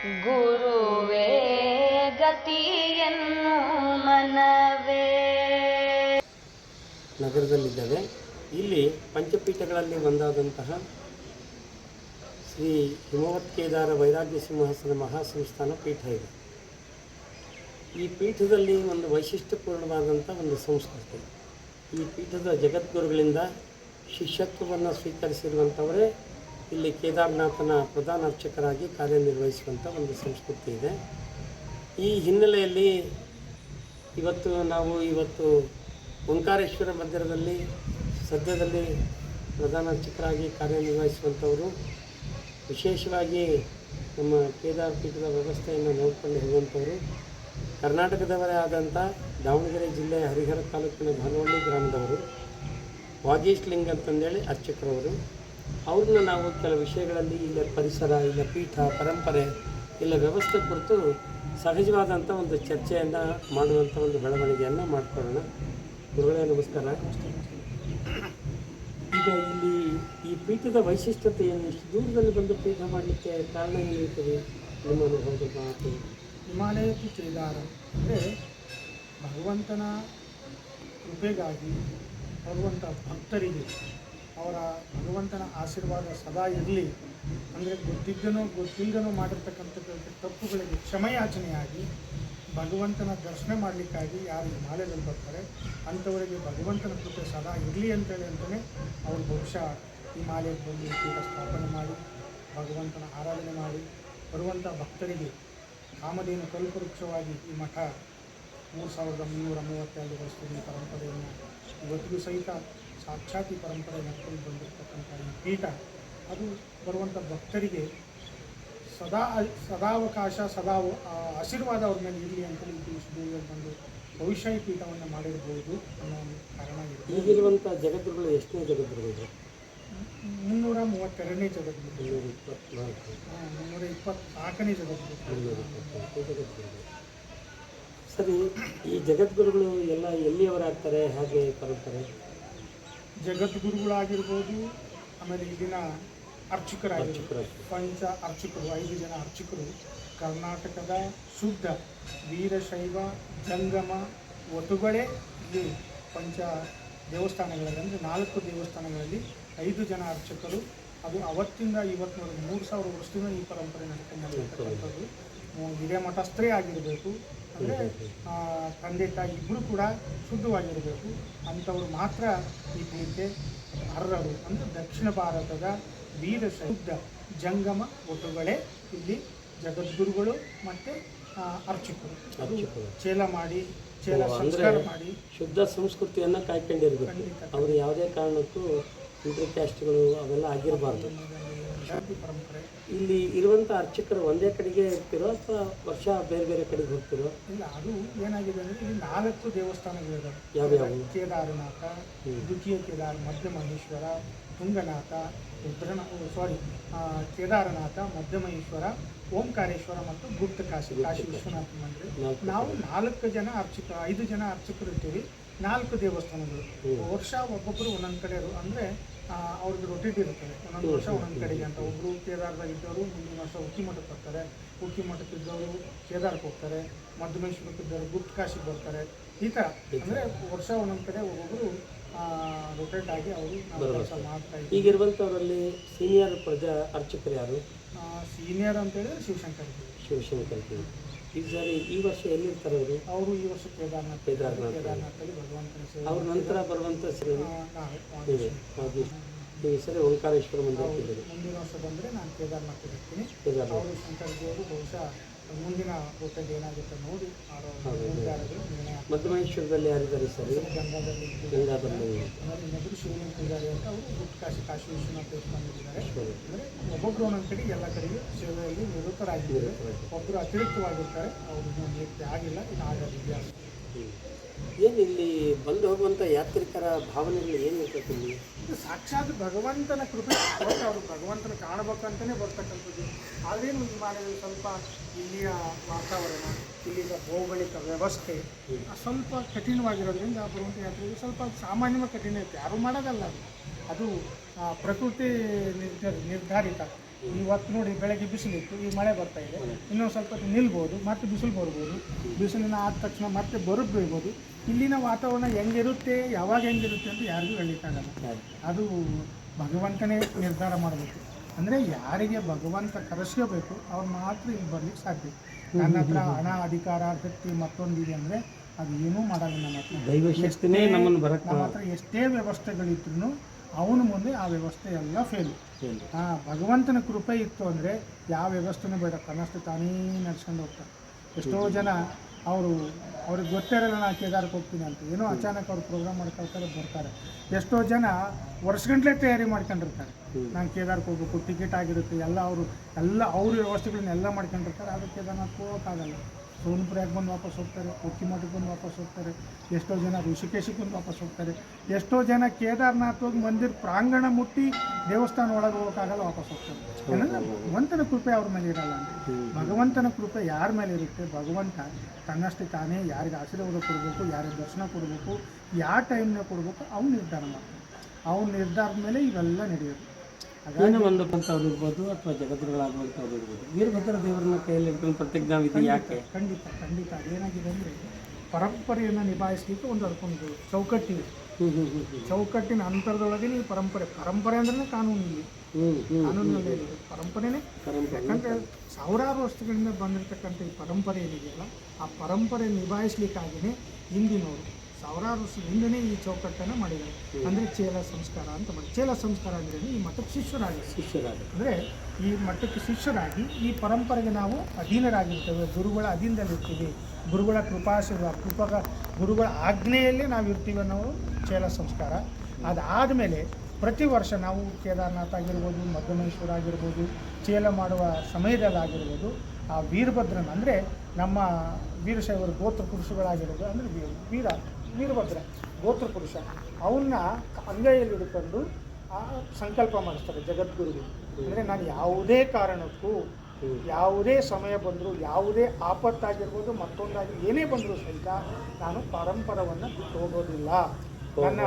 ಗುರುವೇ ಮನವೇ. ನಗರದಲ್ಲಿದ್ದಾವೆ. ಇಲ್ಲಿ ಪಂಚಪೀಠಗಳಲ್ಲಿ ಒಂದಾದಂತಹ ಶ್ರೀ ಹಿಮವತ್ ಕೇದಾರ ವೈರಾಗ್ಯ ಸಿಂಹಾಸನ ಮಹಾಸಂಸ್ಥಾನ ಪೀಠ ಇದೆ. ಈ ಪೀಠದಲ್ಲಿ ಒಂದು ವೈಶಿಷ್ಟ್ಯಪೂರ್ಣವಾದಂಥ ಒಂದು ಸಂಸ್ಕೃತಿ. ಈ ಪೀಠದ ಜಗದ್ಗುರುಗಳಿಂದ ಶಿಷ್ಯತ್ವವನ್ನು ಸ್ವೀಕರಿಸಿರುವಂಥವರೇ ಇಲ್ಲಿ ಕೇದಾರನಾಥನ ಪ್ರಧಾನ ಅರ್ಚಕರಾಗಿ ಕಾರ್ಯನಿರ್ವಹಿಸುವಂಥ ಒಂದು ಸಂಸ್ಕೃತಿ ಇದೆ. ಈ ಹಿನ್ನೆಲೆಯಲ್ಲಿ ಇವತ್ತು ನಾವು ಇವತ್ತು ಓಂಕಾರೇಶ್ವರ ಮಂದಿರದಲ್ಲಿ, ಸದ್ಯದಲ್ಲಿ ಪ್ರಧಾನ ಅರ್ಚಕರಾಗಿ ಕಾರ್ಯನಿರ್ವಹಿಸುವಂಥವರು ವಿಶೇಷವಾಗಿ ನಮ್ಮ ಕೇದಾರ ಪೀಠದ ವ್ಯವಸ್ಥೆಯನ್ನು ನೋಡಿಕೊಂಡು ಹೋಗುವಂಥವರು ಕರ್ನಾಟಕದವರೇ ಆದಂಥ ದಾವಣಗೆರೆ ಜಿಲ್ಲೆಯ ಹರಿಹರ ತಾಲೂಕಿನ ಭಾನುವಳ್ಳಿ ಗ್ರಾಮದವರು, ವಾಗೀಶ್ ಲಿಂಗ್ ಅಂತಂದೇಳಿ ಅರ್ಚಕರವರು ಅವ್ರನ್ನ ನಾವು ಕೆಲವು ವಿಷಯಗಳಲ್ಲಿ ಇಲ್ಲ ಪರಿಸರ, ಇಲ್ಲ ಪೀಠ, ಪರಂಪರೆ, ಇಲ್ಲ ವ್ಯವಸ್ಥೆ ಕುರಿತು ಸಹಜವಾದಂಥ ಒಂದು ಚರ್ಚೆಯನ್ನು ಮಾಡುವಂಥ ಒಂದು ಬೆಳವಣಿಗೆಯನ್ನು ಮಾಡಿಕೊಳ್ಳೋಣ. ಗುರುಗಳೇ, ನಮಸ್ಕಾರ. ಈಗ ಇಲ್ಲಿ ಈ ಪೀಠದ ವೈಶಿಷ್ಟ್ಯತೆ ಏನು? ಇಷ್ಟು ದೂರದಲ್ಲಿ ಬಂದು ಪೀಠ ಮಾಡಲಿಕ್ಕೆ ಕಾರಣ ಏನಿರ್ತದೆ ನಿಮ್ಮ ಅನುಭವದ ಮಾತು. ಹಿಮಾಲಯ ಕೇದಾರ ಅಂದರೆ ಭಗವಂತನ ಕೃಪೆಗಾಗಿ ಭಗವಂತ ಭಕ್ತರಿಗೆ ಅವರ ಭಗವಂತನ ಆಶೀರ್ವಾದ ಸದಾ ಇರಲಿ. ಅಂದರೆ ಗೊತ್ತಿದ್ದನೋ ಗೊತ್ತಿಲ್ಲದನೋ ಮಾಡಿರ್ತಕ್ಕಂಥ ತಪ್ಪುಗಳಿಗೆ ಕ್ಷಮೆಯಾಚನೆಯಾಗಿ ಭಗವಂತನ ದರ್ಶನ ಮಾಡಲಿಕ್ಕಾಗಿ ಯಾರು ಹಿಮಾಲಯದಲ್ಲಿ ಬರ್ತಾರೆ, ಅಂಥವರಿಗೆ ಭಗವಂತನ ಕೃಪೆ ಸದಾ ಇರಲಿ ಅಂತೇಳಿ ಅಂತಲೇ ಅವರು ಬಹುಶಃ ಹಿಮಾಲಯಕ್ಕೆ ಬಂದು ಪೀಠ ಸ್ಥಾಪನೆ ಮಾಡಿ, ಭಗವಂತನ ಆರಾಧನೆ ಮಾಡಿ, ಬರುವಂಥ ಭಕ್ತರಿಗೆ ಕಾಮಧೇನು ಕಲ್ಪವೃಕ್ಷವಾಗಿ ಈ ಮಠ ಮೂರು ಸಾವಿರದ ಮುನ್ನೂರ ಮೂವತ್ತೆರಡು ವರ್ಷದಿಂದ ಪರಂಪರೆಯನ್ನು ಇವತ್ತಿಗೂ ಸಹಿತ ಸಾಕ್ಷಾತ್ ಪರಂಪರೆ ನಡ್ಕೊಂಡು ಬಂದಿರತಕ್ಕಂಥ ಈ ಪೀಠ ಅದು ಬರುವಂಥ ಭಕ್ತರಿಗೆ ಸದಾ ಸದಾವಕಾಶ ಸದಾ ಆಶೀರ್ವಾದ ಅವ್ರ ಮೇಲೆ ಇರಲಿ ಅಂತೇಳಿ ಸುದೂರದಲ್ಲಿ ಬಂದು ಭವಿಷ್ಯ ಈ ಪೀಠವನ್ನು ಮಾಡಿರ್ಬೋದು ಅನ್ನೋ ಒಂದು ಕಾರಣ ಇದೆ. ಈಗಿರುವಂಥ ಜಗದ್ಗುರುಗಳು ಎಷ್ಟನೇ ಜಗದ್ಗುರುಗಳು ಮುನ್ನೂರ ಮೂವತ್ತೆರಡನೇ ಜಗದ್ಗುರು ಮುನ್ನೂರ ಇಪ್ಪತ್ನಾಲ್ಕು. ಮುನ್ನೂರ ಇಪ್ಪತ್ನಾಲ್ಕನೇ ಜಗದ್ಗುರು ಸರಿ ಈ ಜಗದ್ಗುರುಗಳು ಎಲ್ಲ ಎಲ್ಲಿಯವರಾಗ್ತಾರೆ? ಹಾಗೆ ಪರಂಪರೆ? ಜಗದ್ಗುರುಗಳಾಗಿರ್ಬೋದು ಆಮೇಲೆ ಈಗಿನ ಅರ್ಚಕರಾಗಿರ್ಬೋದು. ಅರ್ಚಕರಾಗಿ ಪಂಚ ಅರ್ಚಕರು ಐದು ಜನ ಅರ್ಚಕರು. ಕರ್ನಾಟಕದ ಶುದ್ಧ ವೀರಶೈವ ಜಂಗಮ ಒಟುಗಳೇ ಇಲ್ಲಿ ಪಂಚ ದೇವಸ್ಥಾನಗಳಲ್ಲಿ ಅಂದರೆ ನಾಲ್ಕು ದೇವಸ್ಥಾನಗಳಲ್ಲಿ ಐದು ಜನ ಅರ್ಚಕರು. ಅದು ಅವತ್ತಿಂದ ಇವತ್ತಿನವರೆಗೆ ಮೂರು ಸಾವಿರ ವರ್ಷದಿಂದ ಈ ಪರಂಪರೆ ನಡ್ಕೊಂಡು ಹಿರೇಮಠಸ್ಥರೇ ಆಗಿರಬೇಕು. ಅಂದರೆ ತಂದೆ ತಾಯಿ ಇಬ್ಬರು ಕೂಡ ಶುದ್ಧವಾಗಿರಬೇಕು. ಅಂಥವ್ರು ಮಾತ್ರ ಈ ಪೂಜೆ ಅರ್ಹರು ಅಂದರೆ ದಕ್ಷಿಣ ಭಾರತದ ವೀರ ಶುದ್ಧ ಜಂಗಮ ಒಟ್ಟುಗಳೇ ಇಲ್ಲಿ ಜಗದ್ಗುರುಗಳು ಮತ್ತು ಅರ್ಚಕರು. ಅದು ಚೇಲ ಮಾಡಿ ಚೇಲ ಸಂಸ್ಕಾರ ಮಾಡಿ. ಶುದ್ಧ ಸಂಸ್ಕೃತಿಯನ್ನು ಕಾಯ್ಕೊಂಡಿರ್ಬೇಕು. ಅವರು ಯಾವುದೇ ಕಾರಣಕ್ಕೂ ಇಂಟರ್ ಕ್ಯಾಸ್ಟ್ಗಳು ಅವೆಲ್ಲ ಆಗಿರಬಾರ್ದು. ಪರಂಪರೆ. ಇಲ್ಲಿ ಇರುವಂಥ ಅರ್ಚಕರು ಒಂದೇ ಕಡೆಗೆ ಇರ್ತಿರೋ ಅಥವಾ ವರ್ಷ ಬೇರೆ ಬೇರೆ ಕಡೆಗೆ ಹೋಗ್ತಿರೋ? ಇಲ್ಲ ಅದು ಏನಾಗಿದೆ ಅಂದರೆ ಇಲ್ಲಿ ನಾಲ್ಕು ದೇವಸ್ಥಾನಗಳಿದ್ದಾವೆ ಯಾವ್ಯಾವ? ಕೇದಾರನಾಥ. ದ್ವಿತೀಯ ಕೇದಾರ ಮಧ್ಯಮಹೇಶ್ವರ ತುಂಗನಾಥ ರುದ್ರನ ಸಾರಿ ಕೇದಾರನಾಥ ಮಧ್ಯಮಹೇಶ್ವರ ಓಂಕಾರೇಶ್ವರ ಮತ್ತು ಗುಪ್ತ ಕಾಶಿ ಕಾಶಿ ವಿಶ್ವನಾಥ ಮಂದಿರ. ನಾವು ನಾಲ್ಕು ಜನ ಅರ್ಚಕ ಐದು ಜನ ಅರ್ಚಕರು ಇರ್ತೀವಿ ನಾಲ್ಕು ದೇವಸ್ಥಾನಗಳು. ವರ್ಷ ಒಬ್ಬೊಬ್ಬರು ಒಂದೊಂದು ಕಡೆ ಅಂದರೆ ಅವ್ರಿಗೆ ರೊಟೇಟ್ ಇರುತ್ತದೆ ಒಂದೊಂದು ವರ್ಷ ಒಂದೊಂದು ಕಡೆಗೆ ಅಂತ. ಒಬ್ಬರು ಕೇದಾರದಾಗ ಇದ್ದವರು ಮುಂದಿನ ವರ್ಷ ಉಕ್ಕಿ ಮಠಕ್ಕೆ ಬರ್ತಾರೆ. ಉಕ್ಕಿ ಮಠಕ್ಕೆ ಇದ್ದವರು ಕೇದಾರಕ್ಕೆ ಹೋಗ್ತಾರೆ. ಮಧುಮೇಶ್ವರಕ್ಕೆ ಇದ್ದವರು ಗುಪ್ತ ಕಾಶಿಗೆ ಬರ್ತಾರೆ. ಈ ಥರ ಅಂದರೆ ವರ್ಷ ಒಂದೊಂದು ಕಡೆ ಒಬ್ಬೊಬ್ಬರು ರೊಟೇಟ್ ಆಗಿ ಅವರು ಕೆಲಸ ಮಾಡ್ತಾ ಇದ್ದೀವಿ ಈಗಿರುವಂಥವರಲ್ಲಿ ಸೀನಿಯರ್ ಪ್ರಜಾ ಅರ್ಚಕರು ಯಾರು? ಸೀನಿಯರ್ ಅಂತ ಹೇಳಿದ್ರೆ ಶಿವಶಂಕರ್. ಶಿವಶಂಕರ್. ಈ ಸಾರಿ ಈ ವರ್ಷ ಎಲ್ಲಿರ್ತಾರೆ ಅವರು ಅವರು ಈ ವರ್ಷ ಕೇದಾರನಾಥ ಕೇದಾರನಾಥ. ಕೇದಾರನಾಥಲ್ಲಿ ಭಗವಂತನ ಅವ್ರ ನಂತರ ಬರುವಂಥ ನಾವೇ ಈ ಸರಿ ಓಂಕಾರೇಶ್ವರ ಇದ್ದಾರೆ ಮುಂದಿನ ವರ್ಷ ಬಂದರೆ ನಾನು ಕೇದಾರನಾಥ ಇರ್ತೀನಿ ಕೇದಾರನಾಥ. ಅವರು ದೇವರು ಬಹುಶಃ ಮುಂದಿನ ಊಟದ ಏನಾಗುತ್ತೆ ನೋಡಿ. ನಿರ್ಧಾರಗಳು ಯಾರಿದ್ದಾರೆ ಸರಿ? ಗಂಗಾದಲ್ಲಿ ಆಮೇಲೆ ಇನ್ನೊಬ್ಬರು ಶಿವಲಿಂಗ ಪೂಜಾರಿ ಅಂತ ಅವರು ಗುಪ್ತ ಕಾಶಿ ಕಾಶಿ ವಿಶ್ವನಾಥ ಸರಿ. ಅಂದರೆ ಒಬ್ಬೊಬ್ಬರು ಒಂದೊಂದು ಕಡೆ ಎಲ್ಲ ಕಡೆಗೆ ಸೇವೆಯಲ್ಲಿ ನಿರತರಾಗಿದ್ದಾರೆ. ಒಬ್ಬರು ಅತಿರಿಕ್ತವಾಗಿರ್ತಾರೆ. ಅವರು ಇನ್ನೂ ನಿಯುಕ್ತಿ ಆಗಿಲ್ಲ. ಇದು ಆಗೋದಿಲ್ಲ ಏನು ಇಲ್ಲಿ ಬಂದು ಹೋಗುವಂಥ ಯಾತ್ರಿಕರ ಭಾವನೆಗಳು ಏನು ಇರ್ತದೆ ಇಲ್ಲಿ? ಇದು ಸಾಕ್ಷಾತ್ ಭಗವಂತನ ಕೃಪೆ ಅವರು ಭಗವಂತನ ಕಾಣಬೇಕಂತಲೇ ಬರ್ತಕ್ಕಂಥದ್ದು. ಆದ್ರೇನು ಮಾಡಿದ್ರೆ ಸ್ವಲ್ಪ ಇಲ್ಲಿಯ ವಾತಾವರಣ ಇಲ್ಲಿಯ ಭೌಗೋಳಿಕ ವ್ಯವಸ್ಥೆ ಸ್ವಲ್ಪ ಕಠಿಣವಾಗಿರೋದ್ರಿಂದ ಬರುವಂಥ ಯಾತ್ರೆಗೆ ಸ್ವಲ್ಪ ಸಾಮಾನ್ಯವಾಗಿ ಕಠಿಣ ಇರುತ್ತೆ. ಯಾರು ಮಾಡೋದಲ್ಲ ಅದು. ಅದು ಪ್ರಕೃತಿ ನಿರ್ಧಾರ ನಿರ್ಧಾರಿತ. ಇವತ್ತು ನೋಡಿ ಬೆಳಗ್ಗೆ ಬಿಸಿಲಿತ್ತು ಈ ಮಳೆ ಬರ್ತಾ ಇದೆ. ಇನ್ನೊಂದು ಸ್ವಲ್ಪ ಹೊತ್ತು ನಿಲ್ಬೋದು ಮತ್ತೆ ಬಿಸಿಲು ಬರ್ಬೋದು. ಬಿಸಿಲಿನ ಆದ ತಕ್ಷಣ ಮತ್ತೆ ಬರುದು ಬೀಳ್ಬೋದು. ಇಲ್ಲಿನ ವಾತಾವರಣ ಹೆಂಗಿರುತ್ತೆ ಯಾವಾಗ ಹೆಂಗಿರುತ್ತೆ ಅಂತ ಯಾರಿಗೂ ಹೇಳಲಿಕ್ಕಾಗಲ್ಲ ಅದು ಭಗವಂತನೇ ನಿರ್ಧಾರ ಮಾಡಬೇಕು. ಅಂದರೆ ಯಾರಿಗೆ ಭಗವಂತ ಕರೆಸ್ಕೋಬೇಕು ಅವ್ರು ಮಾತ್ರ ಇಲ್ಲಿ ಬರ್ಲಿಕ್ಕೆ ಸಾಧ್ಯ. ನನ್ನ ಹತ್ರ ಹಣ ಅಧಿಕಾರ ಶಕ್ತಿ ಮತ್ತೊಂದಿದೆ ಅಂದರೆ ಅದು ಏನೂ ಮಾಡಲ್ಲ ನಮ್ಮ ಹತ್ರ. ನಮ್ಮ ಹತ್ರ ಎಷ್ಟೇ ವ್ಯವಸ್ಥೆಗಳಿದ್ರು ಅವನ ಮುಂದೆ ಆ ವ್ಯವಸ್ಥೆ ಎಲ್ಲ ಫೇಲು ಹಾಂ ಆ ಭಗವಂತನ ಕೃಪೆ ಇತ್ತು ಅಂದರೆ ಯಾವ ವ್ಯವಸ್ಥೆನೂ ಬೇಡ. ತನ್ನಷ್ಟು ತಾನೇ ನಡ್ಸ್ಕೊಂಡು ಹೋಗ್ತಾರೆ ಎಷ್ಟೋ ಜನ ಅವರು ಅವ್ರಿಗೆ ಗೊತ್ತಿರಲ್ಲ ನಾನು ಕೇದಾರಕ್ಕೆ ಹೋಗ್ತೀನಿ ಅಂತ. ಏನೋ ಅಚಾನಕ್ ಅವ್ರು ಪ್ರೋಗ್ರಾಮ್ ಮಾಡ್ಕೊಳ್ತಾರೆ ಬರ್ತಾರೆ. ಎಷ್ಟೋ ಜನ ವರ್ಷಗಂಟ್ಲೆ ತಯಾರಿ ಮಾಡ್ಕೊಂಡಿರ್ತಾರೆ. ನಾನು ಕೇದಾರಕ್ಕೆ ಹೋಗ್ಬೇಕು ಟಿಕೆಟ್ ಆಗಿರುತ್ತೆ ಎಲ್ಲ ಅವರು ಎಲ್ಲ ಅವ್ರ ವ್ಯವಸ್ಥೆಗಳನ್ನೆಲ್ಲ ಮಾಡ್ಕೊಂಡಿರ್ತಾರೆ. ಆದರೆ ಕೇದಾರನಾಥ್ ಹೋಗೋಕ್ಕಾಗಲ್ಲ. ಸೋನ್ಪುರ್ಯಾಗ ಬಂದು ವಾಪಸ್ ಹೋಗ್ತಾರೆ? ಕೊಕ್ಕಿಮಠಕ್ಕೆ ಬಂದು ವಾಪಸ್ ಹೋಗ್ತಾರೆ? ಎಷ್ಟೋ ಜನ ಋಷಿಕೇಶಕ್ಕೆ ಬಂದು ವಾಪಸ್ ಹೋಗ್ತಾರೆ? ಎಷ್ಟೋ ಜನ ಕೇದಾರ್ನಾಥ್ ಹೋಗಿ ಮಂದಿರ ಪ್ರಾಂಗಣ ಮುಟ್ಟಿ ದೇವಸ್ಥಾನ ಒಳಗೆ ಹೋಗೋಕ್ಕಾಗಲ್ಲ ವಾಪಸ್ ಹೋಗ್ತಾರೆ. ಏನಂದ್ರೆ ಭಗವಂತನ ಕೃಪೆ ಅವ್ರ ಮೇಲೆ ಇರಲ್ಲ ಅಂತ ಭಗವಂತನ ಕೃಪೆ ಯಾರ ಮೇಲೆ ಇರುತ್ತೆ? ಭಗವಂತ ತನ್ನಷ್ಟೇ ತಾನೇ ಯಾರಿಗೆ ಆಶೀರ್ವಾದ ಕೊಡಬೇಕು ಯಾರಿಗೆ ದರ್ಶನ ಕೊಡಬೇಕು ಯಾವ ಟೈಮ್ನ ಕೊಡಬೇಕು ಅವ್ನು ನಿರ್ಧಾರ ಮಾಡ್ತಾನೆ. ಅವ್ನು ನಿರ್ಧಾರದ ಮೇಲೆ ಇವೆಲ್ಲ ನಡೆಯೋದು ಹಾಗಾಗಿ ಒಂದು ಬಂತವ್ರು ಇರ್ಬೋದು ಅಥವಾ ಜಗದ್ಗುರುಗಳಾಗುವಂಥವ್ರು ಇರ್ಬೋದು? ವೀರಭದ್ರ ದೇವರನ್ನ ಕೈಯಲ್ಲಿ ಇಟ್ಕೊಂಡು ಪ್ರತಿಜ್ಞಾವಿಧಿ ಯಾಕೆ? ಖಂಡಿತ ಖಂಡಿತ. ಅದೇನಾಗಿದೆ ಅಂದರೆ ಪರಂಪರೆಯನ್ನು ನಿಭಾಯಿಸ್ಲಿಕ್ಕೆ ಒಂದು ಅದಕ್ಕೊಂದು ಚೌಕಟ್ಟಿದೆ ಚೌಕಟ್ಟಿನ ಅಂತರದೊಳಗೆ ನೀವು ಪರಂಪರೆ ಪರಂಪರೆ ಅಂದ್ರೆ ಕಾನೂನು ಇಲ್ಲಿ. ಕಾನೂನಿನಲ್ಲಿ ಪರಂಪರೆನೇ. ಪರಂಪರೆ. ಯಾಕಂದರೆ ಸಾವಿರಾರು ವರ್ಷಗಳಿಂದ ಬಂದಿರತಕ್ಕಂಥ ಈ ಪರಂಪರೆ ಏನಿದೆಯಲ್ಲ ಆ ಪರಂಪರೆ ನಿಭಾಯಿಸ್ಲಿಕ್ಕಾಗಿಯೇ ಹಿಂದಿನವರು ಸಾವಿರಾರು ಹಿಂದೆನೇ ಈ ಚೌಕಟ್ಟನ್ನು ಮಾಡಿದ್ದಾರೆ. ಅಂದರೆ ಚೇಲ ಸಂಸ್ಕಾರ ಅಂತ ಮಾಡಿ. ಚೇಲ ಸಂಸ್ಕಾರ ಅಂದರೆ ಈ ಮಠಕ್ಕೆ ಶಿಷ್ಯರಾಗಿ. ಶಿಷ್ಯರಾಗಿ. ಅಂದರೆ ಈ ಮಠಕ್ಕೆ ಶಿಷ್ಯರಾಗಿ ಈ ಪರಂಪರೆಗೆ ನಾವು ಅಧೀನರಾಗಿರ್ತೇವೆ. ಗುರುಗಳ ಅಧೀನದಲ್ಲಿರ್ತೀವಿ ಗುರುಗಳ ಕೃಪಾಶೀರ್ವಾದ ಕೃಪಾ ಗುರುಗಳ ಆಜ್ಞೆಯಲ್ಲೇ ನಾವು ಇರ್ತೀವಿ ಅನ್ನೋ ಚೇಲ ಸಂಸ್ಕಾರ. ಅದಾದ ಮೇಲೆ ಪ್ರತಿ ವರ್ಷ ನಾವು ಕೇದಾರನಾಥ ಆಗಿರ್ಬೋದು ಮಧ್ಯಮೇಶ್ವರ ಆಗಿರ್ಬೋದು ಚೇಲ ಮಾಡುವ ಸಮಯದಲ್ಲಾಗಿರ್ಬೋದು ಆ ವೀರಭದ್ರನ ಅಂದರೆ ನಮ್ಮ ವೀರಶೈವರ ಗೋತ್ರ ಪುರುಷಗಳಾಗಿರೋದು ಅಂದರೆ ವೀರ ವೀರಭದ್ರ ಗೋತ್ರ ಪುರುಷ ಅವನ್ನ ಅಂಗೈಯಲ್ಲಿ ಹಿಡ್ಕೊಂಡು ಆ ಸಂಕಲ್ಪ ಮಾಡಿಸ್ತಾರೆ ಜಗದ್ಗುರುಗಳು ಅಂದರೆ ನಾನು ಯಾವುದೇ ಕಾರಣಕ್ಕೂ ಯಾವುದೇ ಸಮಯ ಬಂದರೂ ಯಾವುದೇ ಆಪತ್ತಾಗಿರ್ಬೋದು ಮತ್ತೊಂದಾಗಿ ಏನೇ ಬಂದರೂ ಸಹಿತ ನಾನು ಪರಂಪರವನ್ನು ಬಿಟ್ಟು ಹೋಗೋದಿಲ್ಲ. ನನ್ನ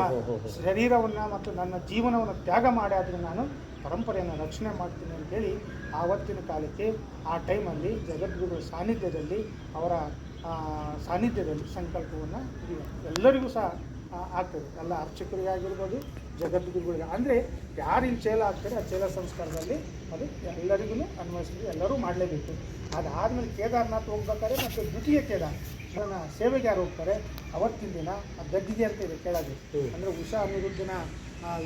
ಶರೀರವನ್ನು ಮತ್ತು ನನ್ನ ಜೀವನವನ್ನು ತ್ಯಾಗ ಮಾಡಿ ಆದರೂ ನಾನು ಪರಂಪರೆಯನ್ನು ರಕ್ಷಣೆ ಮಾಡ್ತೀನಿ ಅಂತೇಳಿ ಆವತ್ತಿನ ಕಾಲಕ್ಕೆ ಆ ಟೈಮಲ್ಲಿ ಜಗದ್ಗುರು ಸಾನ್ನಿಧ್ಯದಲ್ಲಿ ಅವರ ಸಾನ್ನಿಧ್ಯದಲ್ಲಿ ಸಂಕಲ್ಪವನ್ನು ಎಲ್ಲರಿಗೂ ಸಹ ಆಗ್ತದೆ. ಎಲ್ಲ ಅರ್ಚಕರಿಗೆ ಆಗಿರ್ಬೋದು ಜಗದ್ಗುರುಗಳಿಗೆ. ಅಂದರೆ ಯಾರು ಇಲ್ಲಿ ಚೇಲ ಆಗ್ತಾರೆ ಆ ಚೇಲ ಸಂಸ್ಕಾರದಲ್ಲಿ ಅದು ಎಲ್ಲರಿಗೂ ಅನ್ವಯಿಸಿದ್ರೆ ಎಲ್ಲರೂ ಮಾಡಲೇಬೇಕು. ಅದಾದಮೇಲೆ ಕೇದಾರನಾಥ್ ಹೋಗ್ಬೇಕಾದ್ರೆ ಮತ್ತು ದ್ವಿತೀಯ ಕೇದಾರ್. ಅದನ್ನ ಸೇವೆಗೆ ಯಾರು ಹೋಗ್ತಾರೆ? ಅವತ್ತಿನ ದಿನ ಆ ಗದ್ದಿಗೆ ಅಂತ ಇದೆ ಕೆಳಗೆ. ಅಂದರೆ ಉಷಾ ಅನಿರುದ್ಧನ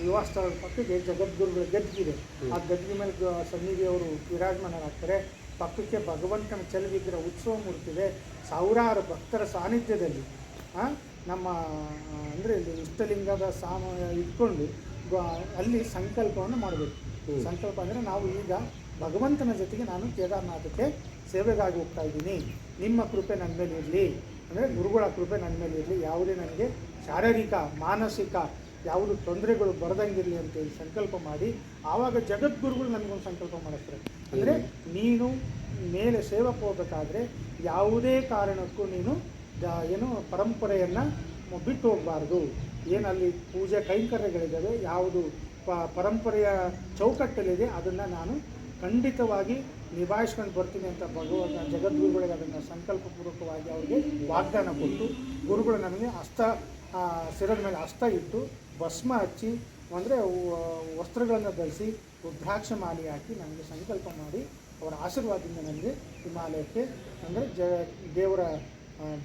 ವಿವಾಹ ಸ್ಥಳದ ಪಕ್ಕಕ್ಕೆ ಜಗದ್ಗುರುಗಳ ಗದ್ದಿಗೆ ಆ ಗದ್ದಿಗೆ ಮೇಲೆ ಸನ್ನಿಧಿಯವರು ವಿರಾಜಮಾನರಾಗ್ತಾರೆ. ಪಕ್ಕಕ್ಕೆ ಭಗವಂತನ ಚಲವಿಗ್ರಹ ಉತ್ಸವ ಮೂರ್ತಿದೆ ಸಾವಿರಾರು ಭಕ್ತರ ಸಾನ್ನಿಧ್ಯದಲ್ಲಿ ನಮ್ಮ ಅಂದರೆ ಇಲ್ಲಿ ಇಷ್ಟಲಿಂಗದ ಸಾಮ ಇಟ್ಕೊಂಡು ಅಲ್ಲಿ ಸಂಕಲ್ಪವನ್ನು ಮಾಡಬೇಕು. ಸಂಕಲ್ಪ ಅಂದರೆ ನಾವು ಈಗ ಭಗವಂತನ ಜೊತೆಗೆ ನಾನು ಕೇದಾರನಾಥಕ್ಕೆ ಸೇವೆಗಾಗಿ ಹೋಗ್ತಾ ಇದ್ದೀನಿ. ನಿಮ್ಮ ಕೃಪೆ ನನ್ನ ಮೇಲೆ ಇರಲಿ. ಅಂದರೆ ಗುರುಗಳ ಕೃಪೆ ನನ್ನ ಮೇಲೆ ಇರಲಿ. ಯಾವುದೇ ನನಗೆ ಶಾರೀರಿಕ ಮಾನಸಿಕ ಯಾವುದು ತೊಂದರೆಗಳು ಬರದಂಗಿರಲಿ ಅಂತೇಳಿ ಸಂಕಲ್ಪ ಮಾಡಿ. ಆವಾಗ ಜಗದ್ಗುರುಗಳು ನನಗೊಂದು ಸಂಕಲ್ಪ ಮಾಡಿಸ್ತಾರೆ. ಅಂದರೆ ನೀನು ಮೇಲೆ ಸೇವಕ್ಕೆ ಹೋಗಬೇಕಾದ್ರೆ ಯಾವುದೇ ಕಾರಣಕ್ಕೂ ನೀನು ಏನು ಪರಂಪರೆಯನ್ನು ಬಿಟ್ಟು ಹೋಗಬಾರ್ದು. ಏನಲ್ಲಿ ಪೂಜೆ ಕೈಂಕರ್ಯಗಳಿದ್ದಾವೆ, ಯಾವುದು ಪರಂಪರೆಯ ಚೌಕಟ್ಟಲ್ಲಿದೆ, ಅದನ್ನು ನಾನು ಖಂಡಿತವಾಗಿ ನಿಭಾಯಿಸ್ಕೊಂಡು ಬರ್ತೀನಿ ಅಂತ ಭಗವಂತ ಜಗದ್ಗುರುಗಳಿಗೆ ಅದನ್ನು ಸಂಕಲ್ಪಪೂರ್ವಕವಾಗಿ ಅವರಿಗೆ ವಾಗ್ದಾನ ಕೊಟ್ಟು, ಗುರುಗಳು ನನಗೆ ಹಸ್ತ ಸಿರದ ಮೇಲೆ ಹಸ್ತ ಇಟ್ಟು, ಭಸ್ಮ ಹಚ್ಚಿ, ಅಂದರೆ ವಸ್ತ್ರಗಳನ್ನು ಧರಿಸಿ ರುದ್ರಾಕ್ಷ ಮಾಲೆ ಹಾಕಿ ನನಗೆ ಸಂಕಲ್ಪ ಮಾಡಿ ಅವರ ಆಶೀರ್ವಾದದಿಂದ ನನಗೆ ಹಿಮಾಲಯಕ್ಕೆ ಅಂದರೆ ಜ ದೇವರ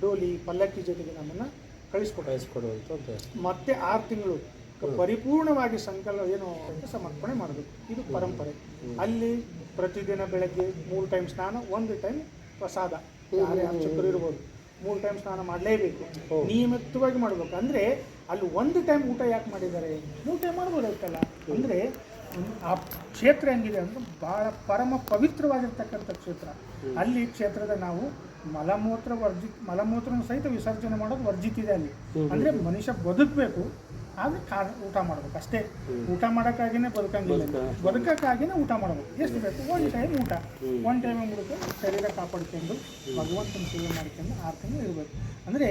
ಡೋಲಿ ಪಲ್ಲಕ್ಕಿ ಜೊತೆಗೆ ನಮ್ಮನ್ನು ಕಳಿಸ್ಕೊಟ್ಟು ಕಳಿಸ್ಕೊಡುವಂಥದ್ದು ಮತ್ತೆ ಆರು ತಿಂಗಳು ಪರಿಪೂರ್ಣವಾಗಿ ಸಂಕಲ್ಪ ಏನು ಸಮರ್ಪಣೆ ಮಾಡಬೇಕು. ಇದು ಪರಂಪರೆ. ಅಲ್ಲಿ ಪ್ರತಿದಿನ ಬೆಳಗ್ಗೆ ಮೂರು ಟೈಮ್ ಸ್ನಾನ ಒಂದು ಟೈಮ್ ಪ್ರಸಾದ. ಯಾರೇ ಇರ್ಬೋದು ಮೂರು ಟೈಮ್ ಸ್ನಾನ ಮಾಡಲೇಬೇಕು. ನಿಯಮಿತವಾಗಿ ಮಾಡಬೇಕು. ಅಂದರೆ ಅಲ್ಲಿ ಒಂದು ಟೈಮ್ ಊಟ ಯಾಕೆ ಮಾಡಿದ್ದಾರೆ? ಮೂರು ಟೈಮ್ ಮಾಡ್ಬೋದಾಯ್ತಲ್ಲ? ಅಂದರೆ ಆ ಕ್ಷೇತ್ರ ಹೆಂಗಿದೆ ಅಂದರೆ ಭಾಳ ಪರಮ ಪವಿತ್ರವಾಗಿರ್ತಕ್ಕಂಥ ಕ್ಷೇತ್ರ. ಅಲ್ಲಿ ಕ್ಷೇತ್ರದ ನಾವು ಮಲಮೂತ್ರ ವರ್ಜಿ ಮಲಮೂತ್ರ ಸಹಿತ ವಿಸರ್ಜನೆ ಮಾಡೋದು ವರ್ಜಿತಿದೆ ಅಲ್ಲಿ. ಅಂದರೆ ಮನುಷ್ಯ ಬದುಕಬೇಕು ಆದರೆ ಊಟ ಮಾಡ್ಬೇಕು ಅಷ್ಟೇ. ಊಟ ಮಾಡೋಕ್ಕಾಗಿನೇ ಬದುಕಂಗಿಲ್ಲ. ಬದುಕಕ್ಕಾಗಿನೇ ಊಟ ಮಾಡಬೇಕು. ಎಷ್ಟು ಬೇಕು? ಒಂದು ಟೈಮ್ ಊಟ. ಒಂದು ಟೈಮ್ ಮುಡುಕು ಶರೀರ ಕಾಪಾಡ್ಕೊಂಡು ಭಗವಂತನ ಸೇವೆ ಮಾಡ್ಕೊಂಡು ಆರು ತಿಂಗಳು ಇರಬೇಕು. ಅಂದರೆ